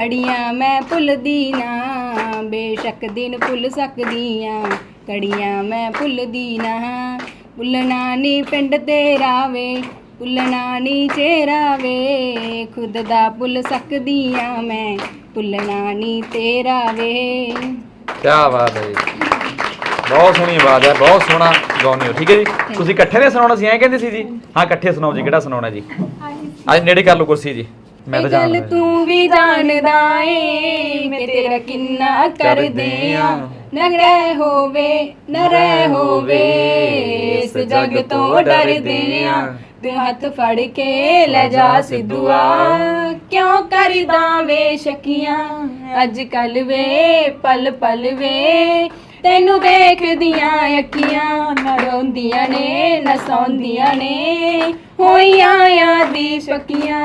ਅੜੀਆਂ ਮੈਂ ਭੁੱਲਦੀ ਨਾ। ਬੇਸ਼ੱਕ ਦਿਨ ਭੁੱਲ ਸਕਦੀਆਂ ਕੜੀਆਂ ਮੈਂ ਭੁੱਲਦੀ ਨਾ। ਭੁੱਲਣਾ ਨੀ ਪਿੰਡ ਤੇਰਾ ਵੇ ਭੁੱਲਣਾ ਨੀ ਚਿਹਰਾ ਵੇ ਖੁਦ ਦਾ ਭੁੱਲ ਸਕਦੀਆਂ ਮੈਂ ਭੁੱਲਣਾ ਨੀ ਤੇਰਾ ਵੇ ਕੀ ਬਾਤ ਹੈ ਜੀ। ਬਹੁਤ ਸੋਹਣੀ ਆਵਾਜ਼ ਹੈ ਬਹੁਤ ਸੋਹਣਾ ਗਾਉਂਦੇ ਹੋ ਠੀਕ ਹੈ ਜੀ? ਤੁਸੀਂ ਇਕੱਠੇ ਨੇ ਸੁਣਾਉਣਾ ਸੀ ਐਂ ਕਹਿੰਦੇ ਸੀ ਜੀ? ਹਾਂ ਇਕੱਠੇ ਸੁਣਾਓ ਜੀ ਕਿਹੜਾ ਸੁਣਾਉਣਾ ਜੀ? ਅੱਜ ਨੇੜੇ ਕਰ ਲਓ ਕੁਰਸੀ ਜੀ ਮੈਂ ਤਾਂ ਇਹ ਗੱਲ ਜਾਣਦਾ ਤੂੰ ਵੀ ਜਾਣਦਾ ਏ ਮੈਂ ਤੇਰਾ ਕਿੰਨਾ ਕਰਦੇ ਆ। ਨਗੜੇ ਹੋਵੇ ਨਰੇ ਹੋਵੇ ਇਸ ਜਗ ਤੋਂ ਡਰਦੇ ਆ। ਤੇ ਹੱਥ ਫੜ ਕੇ ਲੈ ਜਾ ਸਿੱਧੂਆ। ਕਿਉਂ ਕਰਦਾ ਵੇ ਸ਼ਕੀਆਂ? ਅੱਜ ਕੱਲ ਵੇ ਪਲ ਪਲ ਵੇ। ਤੈਨੂੰ ਦੇਖਦੀਆਂ ਅੱਖੀਆਂ ਨਾ ਰੋਂਦੀਆਂ ਨੇ ਨਾ ਸੌਂਦੀਆਂ ਨੇ। ਹੋਈਆਂ ਯਾਦੀ ਸ਼ਕੀਆਂ।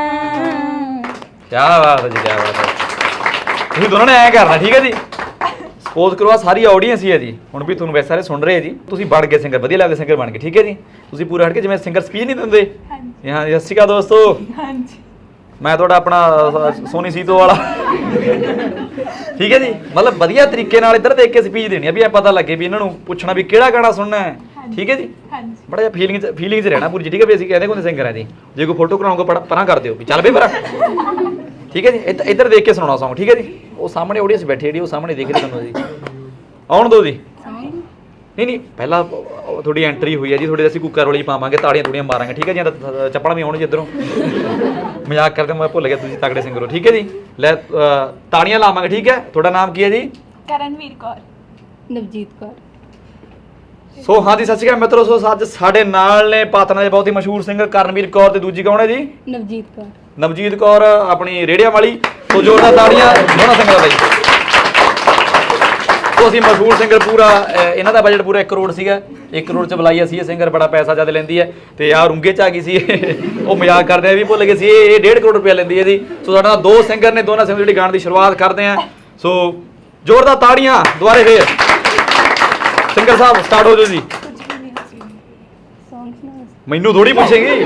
ਕੀ ਬਾਤ ਹੈ ਜੀ ਕੀ ਬਾਤ ਹੈ। ਤੁਸੀਂ ਦੋਨਾਂ ਨੇ ਐਂ ਕਰਨਾ, ਠੀਕ ਹੈ ਜੀ? ਸਪੋਜ਼ ਕਰੋ ਆ ਸਾਰੀ ਆਡੀਅנס ਹੀ ਹੈ ਜੀ। ਹੁਣ ਵੀ ਤੁਹਾਨੂੰ ਵੈਸੇ ਸਾਰੇ ਸੁਣ ਰਹੇ ਜੀ। ਤੁਸੀਂ ਬਣ ਗਏ ਸਿੰਗਰ ਵਧੀਆ ਲੱਗਦੇ ਸਿੰਗਰ ਬਣ ਗਏ ਠੀਕ ਹੈ ਜੀ? ਤੁਸੀਂ ਪੂਰਾ ਹਟ ਕੇ ਜਿਵੇਂ ਸਿੰਗਰ ਸਪੀਚ ਨਹੀਂ ਦਿੰਦੇ। ਹਾਂਜੀ। ਹਾਂ ਸਤਿ ਸ਼੍ਰੀ ਅਕਾਲ ਦੋਸਤੋ। ਹਾਂਜੀ। ਮੈਂ ਤੁਹਾਡਾ ਆਪਣਾ ਸੋਨੀ ਸੀਤੋ ਵਾਲਾ। ਠੀਕ ਹੈ ਜੀ? ਮਤਲਬ ਵਧੀਆ ਤਰੀਕੇ ਨਾਲ ਇੱਧਰ ਦੇਖ ਕੇ ਸਪੀਚ ਦੇਣੀ ਆ ਵੀ ਇਹ ਪਤਾ ਲੱਗੇ ਵੀ ਇਹਨਾਂ ਨੂੰ ਪੁੱਛਣਾ ਵੀ ਕਿਹੜਾ ਗਾਣਾ ਸੁਣਨਾ ਹੈ। ਠੀਕ ਹੈ ਜੀ? ਹਾਂਜੀ। ਬੜਾ ਜਿਹਾ ਫੀਲਿੰਗ ਫੀਲਿੰਗ ਚ ਰਹਿਣਾ ਪੂਰੀ ਜੀ, ਠੀਕ ਹੈ ਵੀ ਅਸੀਂ ਕਹਿੰਦੇ ਕੋਈ ਸਿੰਗਰ ਹੈ ਜੀ। ਜੇ ਕੋਈ ਫੋਟੋ ਕਰਾਉਂਗਾ ਪਰਾਂ ਕਰ ਦਿਓ ਵੀ। ਚੱਲ ਬਈ ਪਰਾਂ ਠੀਕ ਹੈ ਜੀ? ਇੱਧ- ਇੱਧਰ ਦੇਖ ਕੇ ਸੁਣਾਉਣਾ ਸੌਂਗ ਠੀਕ ਹੈ ਜੀ? ਉਹ ਸਾਹਮਣੇ ਆਡੀਅנס ਬੈਠੀ ਜਿਹੜੀ ਉਹ ਸਾਹਮਣੇ ਦੇਖ ਰਹੀ ਤੁਹਾਨੂੰ ਜੀ ਆਉਣ ਦਿਓ ਜੀ। ਨਹੀਂ ਨਹੀਂ ਪਹਿਲਾਂ ਉਹ ਤੁਹਾਡੀ ਐਂਟਰੀ ਹੋਈ ਹੈ ਜੀ ਤੁਹਾਡੇ ਅਸੀਂ ਕੁੱਕਰ ਵਾਲੀ ਪਾਵਾਂਗੇ ਤਾੜੀਆਂ ਤੂੜੀਆਂ ਮਾਰਾਂਗੇ ਠੀਕ ਹੈ ਜੀ? ਚੱਪਲਾਂ ਵੀ ਆਉਣਗੇ ਇੱਧਰੋਂ। ਮਜ਼ਾਕ ਕਰਦੇ ਮੈਂ ਭੁੱਲ ਗਿਆ ਤੁਸੀਂ ਤਗੜੇ ਸਿੰਗਰ ਹੋ ਠੀਕ ਹੈ ਜੀ? ਲੈ ਤਾੜੀਆਂ ਲਾਵਾਂਗੇ ਠੀਕ ਹੈ? ਤੁਹਾਡਾ ਨਾਮ ਕੀ ਹੈ ਜੀ? ਕਰਨਵੀਰ ਕੌਰ। ਨਵਜੀਤ ਕੌਰ। ਸੋ ਹਾਂਜੀ ਸਤਿ ਸ਼੍ਰੀ ਅਕਾਲ ਮਿੱਤਰੋ। ਸੋ ਅੱਜ ਸਾਡੇ ਨਾਲ ਨੇ ਪਾਤਨਾ ਦੇ ਬਹੁਤ ਹੀ ਮਸ਼ਹੂਰ ਸਿੰਗਰ ਕਰਨਵੀਰ ਕੌਰ ਤੇ ਦੂਜੀ ਕੌਣ ਹੈ ਜੀ? ਨਵਜੀਤ ਕੌਰ। ਨਵਜੀਤ ਕੌਰ ਆਪਣੀ ਰੇੜਿਆਂ ਵਾਲੀ। ਸੋ ਜੋਰਦਾਰ ਤਾੜੀਆਂ ਦੋਨਾਂ ਸਿੰਗਰਾਂ ਲਈ ਸੋ ਅਸੀਂ ਮਸ਼ਹੂਰ ਸਿੰਗਰ ਪੂਰਾ ਅਹ, ਇਹਨਾਂ ਦਾ ਬਜਟ ਪੂਰਾ 1 ਕਰੋੜ ਸੀਗਾ। 1 ਕਰੋੜ ਚ ਬੁਲਾਈ ਅਸੀਂ ਇਹ ਸਿੰਗਰ ਬੜਾ ਪੈਸਾ ਜ਼ਿਆਦਾ ਲੈਂਦੀ ਹੈ। ਤੇ ਆ ਰੁੰਗੇ ਚ ਆ ਗਈ ਸੀ। ਇਹ। ਉਹ ਮਜ਼ਾਕ ਕਰਦੇ ਆ ਵੀ ਭੁੱਲ ਗਏ ਸੀ ਇਹ 1.5 ਕਰੋੜ ਰੁਪਏ ਲੈਂਦੀ ਹੈ ਜੀ। ਸੋ ਸਾਡਾ ਦੋ ਸਿੰਗਰ ਨੇ ਦੋਨਾਂ ਸਿੰਗਰ ਜਿਹੜੀ ਗਾਣ ਦੀ ਸ਼ੁਰੂਆਤ ਕਰਦੇ ਆ। ਸੋ ਜ਼ੋਰਦਾਰ ਤਾੜੀਆਂ ਦੁਬਾਰੇ ਫੇਰ। ਸਿੰਗਰ ਸਾਹਿਬ ਸਟਾਰਟ ਹੋ ਜਾਓ ਜੀ। ਮੈਨੂੰ ਥੋੜੀ ਪੁੱਛੇਗੀ।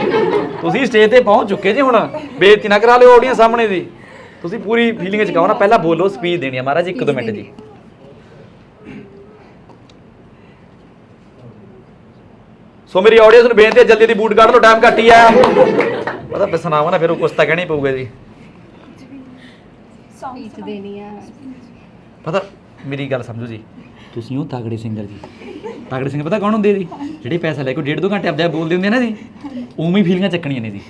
ਤੁਸੀਂ ਸਟੇਜ ਤੇ ਪਹੁੰਚ ਚੁੱਕੇ ਜੀ ਹੁਣ। ਬੇਇੱਜ਼ਤੀ ਨਾ ਕਰਾ ਲਿਓ ਆਡੀਅנס ਸਾਹਮਣੇ ਦੀ। ਤੁਸੀਂ ਪੂਰੀ ਫੀਲਿੰਗ ਚ ਗਾਓ ਨਾ ਪਹਿਲਾਂ ਬੋਲੋ ਸਪੀਚ ਦੇਣੀ ਹੈ ਮਹਾਰਾਜ 1-2 ਮਿੰਟ ਜੀ। ਸੋ ਮੇਰੀ ਆਡੀਅנס ਨੂੰ ਬੇਨਤੀ ਹੈ ਜਲਦੀ ਦੀ ਬੂਟ ਕੱਢ ਲਓ ਟਾਈਮ ਘੱਟ ਹੀ ਆ। ਪਤਾ ਪਸਨਾਵਾ ਨਾ ਫਿਰ ਉਹ ਕੁਛ ਤਾਂ ਪਊਗਾ ਜੀ। ਪਤਾ ਮੇਰੀ ਗੱਲ ਸਮਝੋ ਜੀ। ਤੁਸੀਂ ਉਹ ਤਗੜੇ ਸਿੰਗਰ ਜੀ। ਤਗੜੇ ਸਿੰਗਰ ਪਤਾ ਕੌਣ ਹੁੰਦੇ ਜੀ? ਜਿਹੜੇ ਪੈਸਾ ਲੈ ਕੇ ਡੇਢ ਦੋ ਘੰਟੇ ਆਪਦੇ ਆਪ ਬੋਲਦੇ ਹੁੰਦੇ ਆ ਨਾ ਜੀ। ਉਵੇਂ ਹੀ ਫੀਲਿੰਗਾਂ ਚੱਕਣੀਆਂ ਨੇ ਜੀ।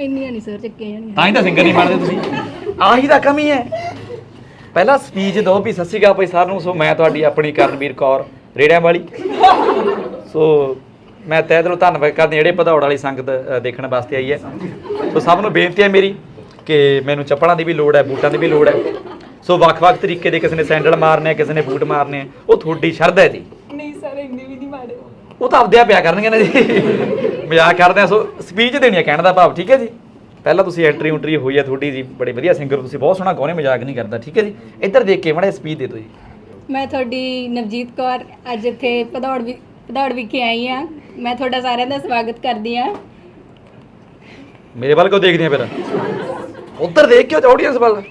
ਇੰਨੀਆਂ ਨਹੀਂ ਸਰ ਚੱਕੀਆਂ ਜਾਣੀਆਂ ਤਾਂ ਹੀ ਤਾਂ ਸਿੰਗਰ ਨਹੀਂ ਬਣਦੇ ਤੁਸੀਂ। ਆਹੀ ਤਾਂ ਕਮੀ ਹੈ। ਪਹਿਲਾਂ ਸਪੀਚ ਦੋ ਵੀ ਸਤਿ ਸ਼੍ਰੀ ਅਕਾਲ ਭਾਈ ਸਾਰਿਆਂ ਨੂੰ। ਸੋ ਮੈਂ ਤੁਹਾਡੀ ਆਪਣੀ ਕਰਨਵੀਰ ਕੌਰ ਰੇੜਿਆਂ ਵਾਲੀ। ਸੋ ਮੈਂ ਤਹਿ ਦਿਲੋਂ ਧੰਨਵਾਦ ਕਰਦਾ ਜਿਹੜੇ ਭਦੌੜ ਵਾਲੀ ਸੰਗਤ ਦੇਖਣ ਵਾਸਤੇ ਆਈ ਹੈ। ਸੋ ਸਭ ਨੂੰ ਬੇਨਤੀ ਹੈ ਮੇਰੀ ਕਿ ਮੈਨੂੰ ਚੱਪਲਾਂ ਦੀ ਵੀ ਲੋੜ ਹੈ ਬੂਟਾਂ ਦੀ ਵੀ ਲੋੜ ਹੈ। ਸੋ ਵੱਖ-ਵੱਖ ਤਰੀਕੇ ਦੇ ਕਿਸੇ ਨੇ ਸੈਂਡਲ ਮਾਰਨੇ ਆ ਕਿਸੇ ਨੇ ਬੂਟ ਮਾਰਨੇ ਆ ਉਹ ਤੁਹਾਡੀ ਸ਼ਰਧਾ ਹੈ ਜੀ? ਨਹੀਂ ਸਰ ਇੰਨੇ ਵੀ ਨਹੀਂ ਮਾੜੇ। ਉਹ ਤਾਂ ਆਪਦੇ ਆ ਪਿਆ ਕਰਨਗੇ ਨਾ ਜੀ। ਮਜ਼ਾਕ ਕਰਦੇ ਆ ਸੋ ਸਪੀਚ ਦੇਣੀ ਆ ਕਹਿਣ ਦਾ ਭਾਵ ਠੀਕ ਹੈ ਜੀ? ਪਹਿਲਾਂ ਤੁਸੀਂ ਐਂਟਰੀ ਉਂਟਰੀ ਹੋਈ ਹੈ ਤੁਹਾਡੀ ਜੀ ਬੜੇ ਵਧੀਆ ਸਿੰਗਰ ਤੁਸੀਂ ਬਹੁਤ ਸੋਹਣਾ ਗਾਉਣੇ ਮਜ਼ਾਕ ਨਹੀਂ ਕਰਦਾ ਠੀਕ ਹੈ ਜੀ? ਇੱਧਰ ਦੇਖ ਕੇ ਮਾੜਾ ਸਪੀਚ ਦੇ ਦਿਓ ਜੀ। ਮੈਂ ਤੁਹਾਡੀ ਨਵਜੀਤ ਕੌਰ ਅੱਜ ਇੱਥੇ ਭਦੌੜ ਵੀ ਭਦੌੜ ਵਿਖੇ ਆਈ ਆ ਮੈਂ ਤੁਹਾਡਾ ਸਾਰਿਆਂ ਦਾ ਸਵਾਗਤ ਕਰਦੀ ਆ ਮੇਰੇ ਵੱਲ ਕਿਉਂ ਦੇਖਦੇ ਆ ਫਿਰ? ਉੱਧਰ ਦੇਖ ਕੇ ਆਡੀਅנס ਵੱਲ।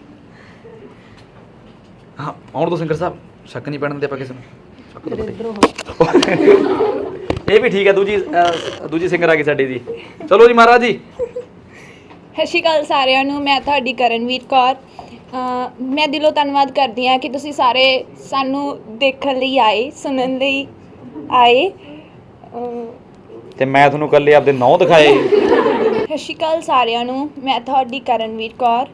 ਹਾਂ ਆਉਣ ਦੋ ਸਿੰਗਰ ਸਾਹਿਬ ਸ਼ੱਕ ਨਹੀਂ ਪੈਣ ਦਿੰਦੇ ਆਪਾਂ ਕਿਸੇ ਨੂੰ। ਸ਼ੱਕ ਤੋਂ ਪੱਟੀ। ਇਹ ਵੀ ਠੀਕ ਹੈ ਦੂਜੀ ਅਹ, ਦੂਜੀ ਸਿੰਗਰ ਆ ਗਈ ਸਾਡੀ ਜੀ ਚਲੋ ਜੀ ਮਹਾਰਾਜ ਜੀ। ਸਤਿ ਸ਼੍ਰੀ ਅਕਾਲ ਸਾਰਿਆਂ ਨੂੰ ਮੈਂ ਤੁਹਾਡੀ ਕਰਨਵੀਰ ਕੌਰ। ਮੈਂ ਦਿਲੋਂ ਧੰਨਵਾਦ ਕਰਦੀ ਹਾਂ ਕਿ ਤੁਸੀਂ ਸਾਰੇ ਸਾਨੂੰ ਦੇਖਣ ਲਈ ਆਏ ਸੁਣਨ ਲਈ ਆਏ। ਤੇ ਮੈਂ ਤੁਹਾਨੂੰ ਕੱਲੇ ਆਪਦੇ ਨੌ ਦਿਖਾਏ। ਸਤਿ ਸ਼੍ਰੀ ਅਕਾਲ ਸਾਰਿਆਂ ਨੂੰ ਮੈਂ ਤੁਹਾਡੀ ਕਰਨਵੀਰ ਕੌਰ।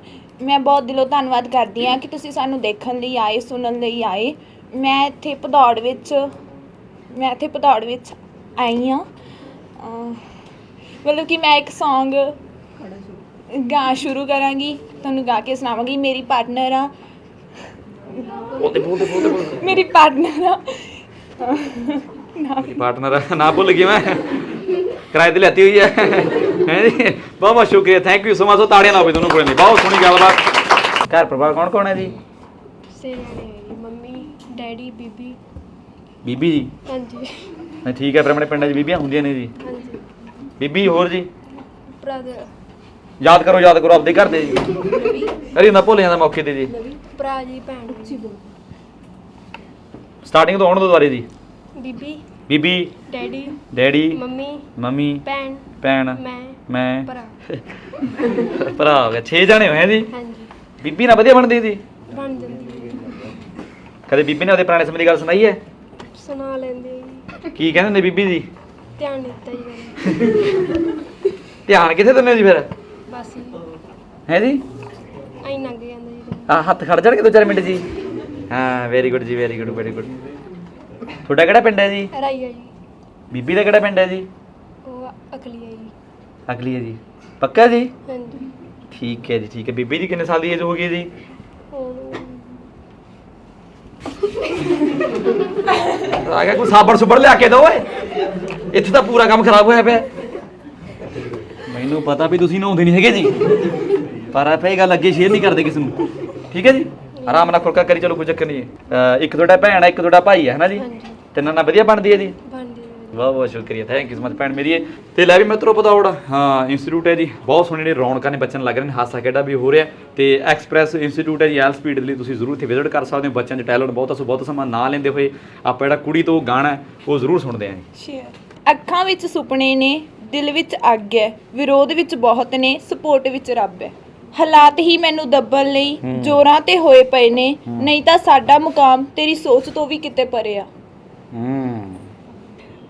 ਮੈਂ ਬਹੁਤ ਦਿਲੋਂ ਧੰਨਵਾਦ ਕਰਦੀ ਹਾਂ ਕਿ ਤੁਸੀਂ ਸਾਨੂੰ ਦੇਖਣ ਲਈ ਆਏ ਸੁਣਨ ਲਈ ਆਏ। ਮੈਂ ਇੱਥੇ ਭਦੌੜ ਵਿੱਚ ਮੈਂ ਇੱਥੇ ਭਦੌੜ ਵਿੱਚ ਆਈ ਹਾਂ। ਮਤਲਬ ਕਿ ਮੈਂ ਇੱਕ Song ਗਾ ਸ਼ੁਰੂ ਕਰਾਂਗੀ ਤੁਹਾਨੂੰ ਗਾ ਕੇ ਸੁਣਾਵਾਂਗੀ। ਮੇਰੀ ਪਾਰਟਨਰ ਆ। ਬੋਲਦੇ ਬੋਲਦੇ ਬੋਲਦੇ ਬੋਲਦੇ ਮੇਰੀ ਪਾਰਟਨਰ ਆ। ਮੇਰੀ ਪਾਰਟਨਰ ਨਾ ਭੁੱਲ ਗਈ ਮੈਂ। ਕਿਰਾਏ ਤੇ ਲੈਤੀ ਹੋਈ ਹੈ। ਹੈ? ਜੀ ਬਹੁਤ ਬਹੁਤ ਸ਼ੁਕਰੀਆ thank you so much so ਤਾੜੀਆਂ ਲਾਓ ਵੀ ਦੋਨੋਂ ਕੋਲੇ ਬਹੁਤ ਸੋਹਣੀ ਗੱਲਬਾਤ। ਘਰ ਪਰਿਵਾਰ ਕੌਣ ਕੌਣ ਹੈ ਜੀ? ਸੇ ਜਾਣੇ ਮੰਮੀ ਡੈਡੀ ਬੀਬੀ। ਬੀਬੀ ਜੀ? ਹਾਂਜੀ। ਹਾਂ ਠੀਕ ਹੈ ਫਿਰ ਆਪਣੇ ਪਿੰਡਾਂ 'ਚ ਬੀਬੀਆਂ ਹੁੰਦੀਆਂ ਨੇ ਜੀ। ਹਾਂਜੀ। ਬੀਬੀ ਹੋਰ ਜੀ? ਬ੍ਰਦਰ ਯਾਦ ਕਰੋ ਯਾਦ ਕਰੋ ਆਪਦੇ ਘਰ ਦੇ ਜੀ। ਅਰੇ ਨਾ ਭੁੱਲ ਜਾਂਦਾ ਮੌਕੇ ਤੇ ਜੀ। ਭਰਾ ਜੀ ਭੈਣ ਜੀ। ਸਟਾਰਟਿੰਗ ਤੋਂ ਆਉਣ ਦੋ ਦੁਆਰੇ ਜੀ। ਬੀਬੀ। ਬੀਬੀ ਡੈਡੀ ਡੈਡੀ ਮੰਮੀ ਮੰਮੀ ਭੈਣ ਭੈਣ ਮੈਂ ਮੈਂ ਭਰਾ। ਭਰਾ ਹੋ ਗਿਆ 6 ਜਣੇ ਹੋਏ ਜੀ? ਹਾਂਜੀ। ਬੀਬੀ ਨਾ ਵਧੀਆ ਬਣਦੀ ਜੀ ਬਣ ਜਾਂਦੀ ਕਦੇ ਬੀਬੀ ਨੇ ਉਹਦੇ ਪੁਰਾਣੇ ਸਮੇਂ ਦੀ ਗੱਲ ਸੁਣਾਈ ਹੈ? ਸੁਣਾ ਲੈਂਦੇ ਜੀ। ਕੀ ਕਹਿੰਦੇ ਨੇ ਬੀਬੀ ਜੀ? ਧਿਆਨ ਦਿੱਤਾ ਜੀ ਧਿਆਨ ਕਿੱਥੇ ਦਿੰਦੇ ਹੋ ਜੀ ਫਿਰ? ਬਸ ਜੀ। ਹੈ ਜੀ? ਆਈ ਲੰਘ ਜਾਂਦਾ ਜੀ। ਆ ਹੱਥ ਖੜ ਜਾਣਗੇ ਦੋ ਚਾਰ ਮਿੰਟ ਜੀ। ਹਾਂ ਵੈਰੀ ਗੁੱਡ ਜੀ ਵੈਰੀ ਗੁੱਡ ਵੈਰੀ ਗੁੱਡ ਤੁਹਾਡਾ ਕਿਹੜਾ ਪਿੰਡ ਹੈ ਜੀ? ਰਾਈਆ ਜੀ। ਬੀਬੀ ਦਾ ਕਿਹੜਾ ਪਿੰਡ ਹੈ ਜੀ? ਉਹ ਅਕਲੀ ਹੈ ਜੀ। ਅਗਲੀ ਹੈ ਜੀ। ਪੱਕਾ ਜੀ? ਹਾਂਜੀ। ਠੀਕ ਹੈ ਜੀ ਠੀਕ ਹੈ। ਬੀਬੀ ਦੀ ਕਿੰਨੇ ਸਾਲ ਦੀ ਏਜ ਹੋ ਗਈ ਜੀ? ਆ ਗਿਆ ਕੋਈ ਸਾਬਣ ਸੁਬੜ ਲਿਆ ਕੇ ਦੋ ਓਏ। ਇੱਥੇ ਤਾਂ ਪੂਰਾ ਕੰਮ ਖਰਾਬ ਹੋਇਆ ਪਿਆ। ਮੈਨੂੰ ਪਤਾ ਵੀ ਤੁਸੀਂ ਨਹਾਉਂਦੇ ਨਹੀਂ ਹੈਗੇ ਜੀ। ਪਰ ਆਪਾਂ ਇਹ ਗੱਲ ਅੱਗੇ ਸ਼ੇਅਰ ਨਹੀਂ ਕਰਦੇ ਕਿਸ ਨੂੰ। ਠੀਕ ਹੈ ਜੀ? ਆਰਾਮ ਨਾਲ ਖੁਰਕਾ ਕਰੀ ਚਲੋ ਕੋਈ ਚੱਕਰ ਨਹੀਂ ਹੈ। ਅਹ ਇੱਕ ਤੁਹਾਡਾ ਭੈਣ ਹੈ ਇੱਕ ਤੁਹਾਡਾ ਭਾਈ ਹੈ ਹਨਾ ਜੀ? ਹਾਂਜੀ। ਤਿੰਨਾਂ ਨਾਲ ਵਧੀਆ ਬਣਦੀ ਹੈ ਜੀ? ਬਣਦੀ ਹੈ ਵਾਹ ਵਾਹ ਸ਼ੁਕਰੀਆ ਥੈਂਕ ਯੂ ਸੋ ਮਚ ਭੈਣ ਮੇਰੀ। ਤੇ ਲੈ ਵੀ ਮਿੱਤਰੋ ਪਤਾਉੜ ਹਾਂ ਇੰਸਟੀਚਿਊਟ ਹੈ ਜੀ। ਬਹੁਤ ਸੋਹਣੇ ਨੇ ਰੌਣਕਾਂ ਨੇ ਬੱਚਿਆਂ ਨੂੰ ਲੱਗ ਰਹੇ ਨੇ ਹਾਸਾ ਖੇਡਾ ਵੀ ਹੋ ਰਿਹਾ ਤੇ ਐਕਸਪ੍ਰੈਸ ਇੰਸਟੀਚਿਊਟ ਹੈ ਜੀ ਐਲ ਸਪੀਡ ਲਈ ਤੁਸੀਂ ਜ਼ਰੂਰ ਇੱਥੇ ਵਿਜ਼ਿਟ ਕਰ ਸਕਦੇ ਹੋ। ਬੱਚਿਆਂ 'ਚ ਟੈਲੈਂਟ ਬਹੁਤ ਆ ਸੋ ਬਹੁਤ ਸਮਾਂ ਨਾ ਲੈਂਦੇ ਹੋਏ ਆਪਾਂ ਜਿਹੜਾ ਕੁੜੀ ਤੋਂ ਗਾਣਾ ਉਹ ਜ਼ਰੂਰ ਸੁਣਦੇ ਆਂ ਜੀ। ਸ਼ੇਅਰ ਅੱਖਾਂ ਵਿੱਚ ਸੁਪਨੇ ਨੇ ਦਿਲ ਵਿੱਚ ਅੱਗ ਹੈ ਵਿਰੋਧ ਵਿੱਚ ਬਹੁਤ ਨੇ ਸਪੋਰਟ ਵਿੱਚ ਰੱਬ ਹੈ। ਹਾਲਾਤ ਹੀ ਮੈਨੂੰ ਦੱਬਣ ਲਈ ਜ਼ੋਰਾਂ ਤੇ ਹੋਏ ਪਏ ਨੇ ਨਹੀਂ ਤਾਂ ਸਾਡਾ ਮੁਕਾਮ ਤੇਰੀ ਸੋਚ ਤੋਂ ਵੀ ਕਿਤੇ ਪਰੇ ਆ। ਹੂੰ।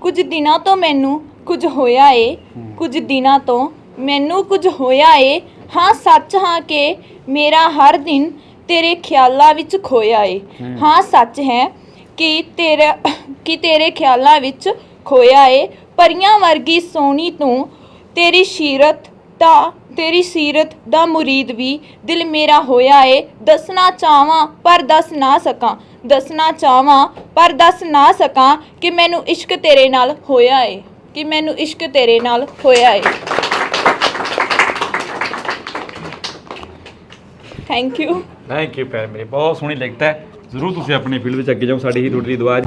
ਕੁਝ ਦਿਨਾਂ ਤੋਂ ਮੈਨੂੰ ਕੁਝ ਹੋਇਆ ਏ। ਕੁਝ ਦਿਨਾਂ ਤੋਂ ਮੈਨੂੰ ਕੁਝ ਹੋਇਆ ਏ। ਹਾਂ ਸੱਚ ਹਾਂ ਕਿ ਮੇਰਾ ਹਰ ਦਿਨ ਤੇਰੇ ਖਿਆਲਾਂ ਵਿੱਚ ਖੋਇਆ ਏ। ਹਾਂ। ਸੱਚ ਹੈ ਕਿ ਤੇਰਾ ਕਿ ਤੇਰੇ ਖਿਆਲਾਂ ਵਿੱਚ ਖੋਇਆ ਏ। ਪਰੀਆਂ ਵਰਗੀ ਸੋਹਣੀ ਤੂੰ ਤੇਰੀ ਸੀਰਤ ਦਾ ਤੇਰੀ ਸੀਰਤ ਦਾ ਮੁਰੀਦ ਵੀ ਦਿਲ ਮੇਰਾ ਹੋਇਆ ਏ। ਦੱਸਣਾ ਚਾਹਾਂ ਪਰ ਦੱਸ ਨਾ ਸਕਾਂ। ਦੱਸਣਾ ਚਾਹਾਂ ਪਰ ਦੱਸ ਨਾ ਸਕਾਂ ਕਿ ਮੈਨੂੰ ਇਸ਼ਕ ਤੇਰੇ ਨਾਲ ਹੋਇਆ ਏ, ਕਿ ਮੈਨੂੰ ਇਸ਼ਕ ਤੇਰੇ ਨਾਲ ਹੋਇਆ ਏ। ਥੈਂਕ ਯੂ ਥੈਂਕ ਯੂ ਭੈਣ ਮੇਰੀ। ਬਹੁਤ ਸੋਹਣੀ ਲਿਖਤ ਹੈ। ਜ਼ਰੂਰ ਤੁਸੀਂ ਆਪਣੀ ਫੀਲਡ ਵਿੱਚ ਅੱਗੇ ਜਾਓ, ਸਾਡੀ ਹੀ ਤੁਹਾਡੀ ਦੁਆ ਹੈ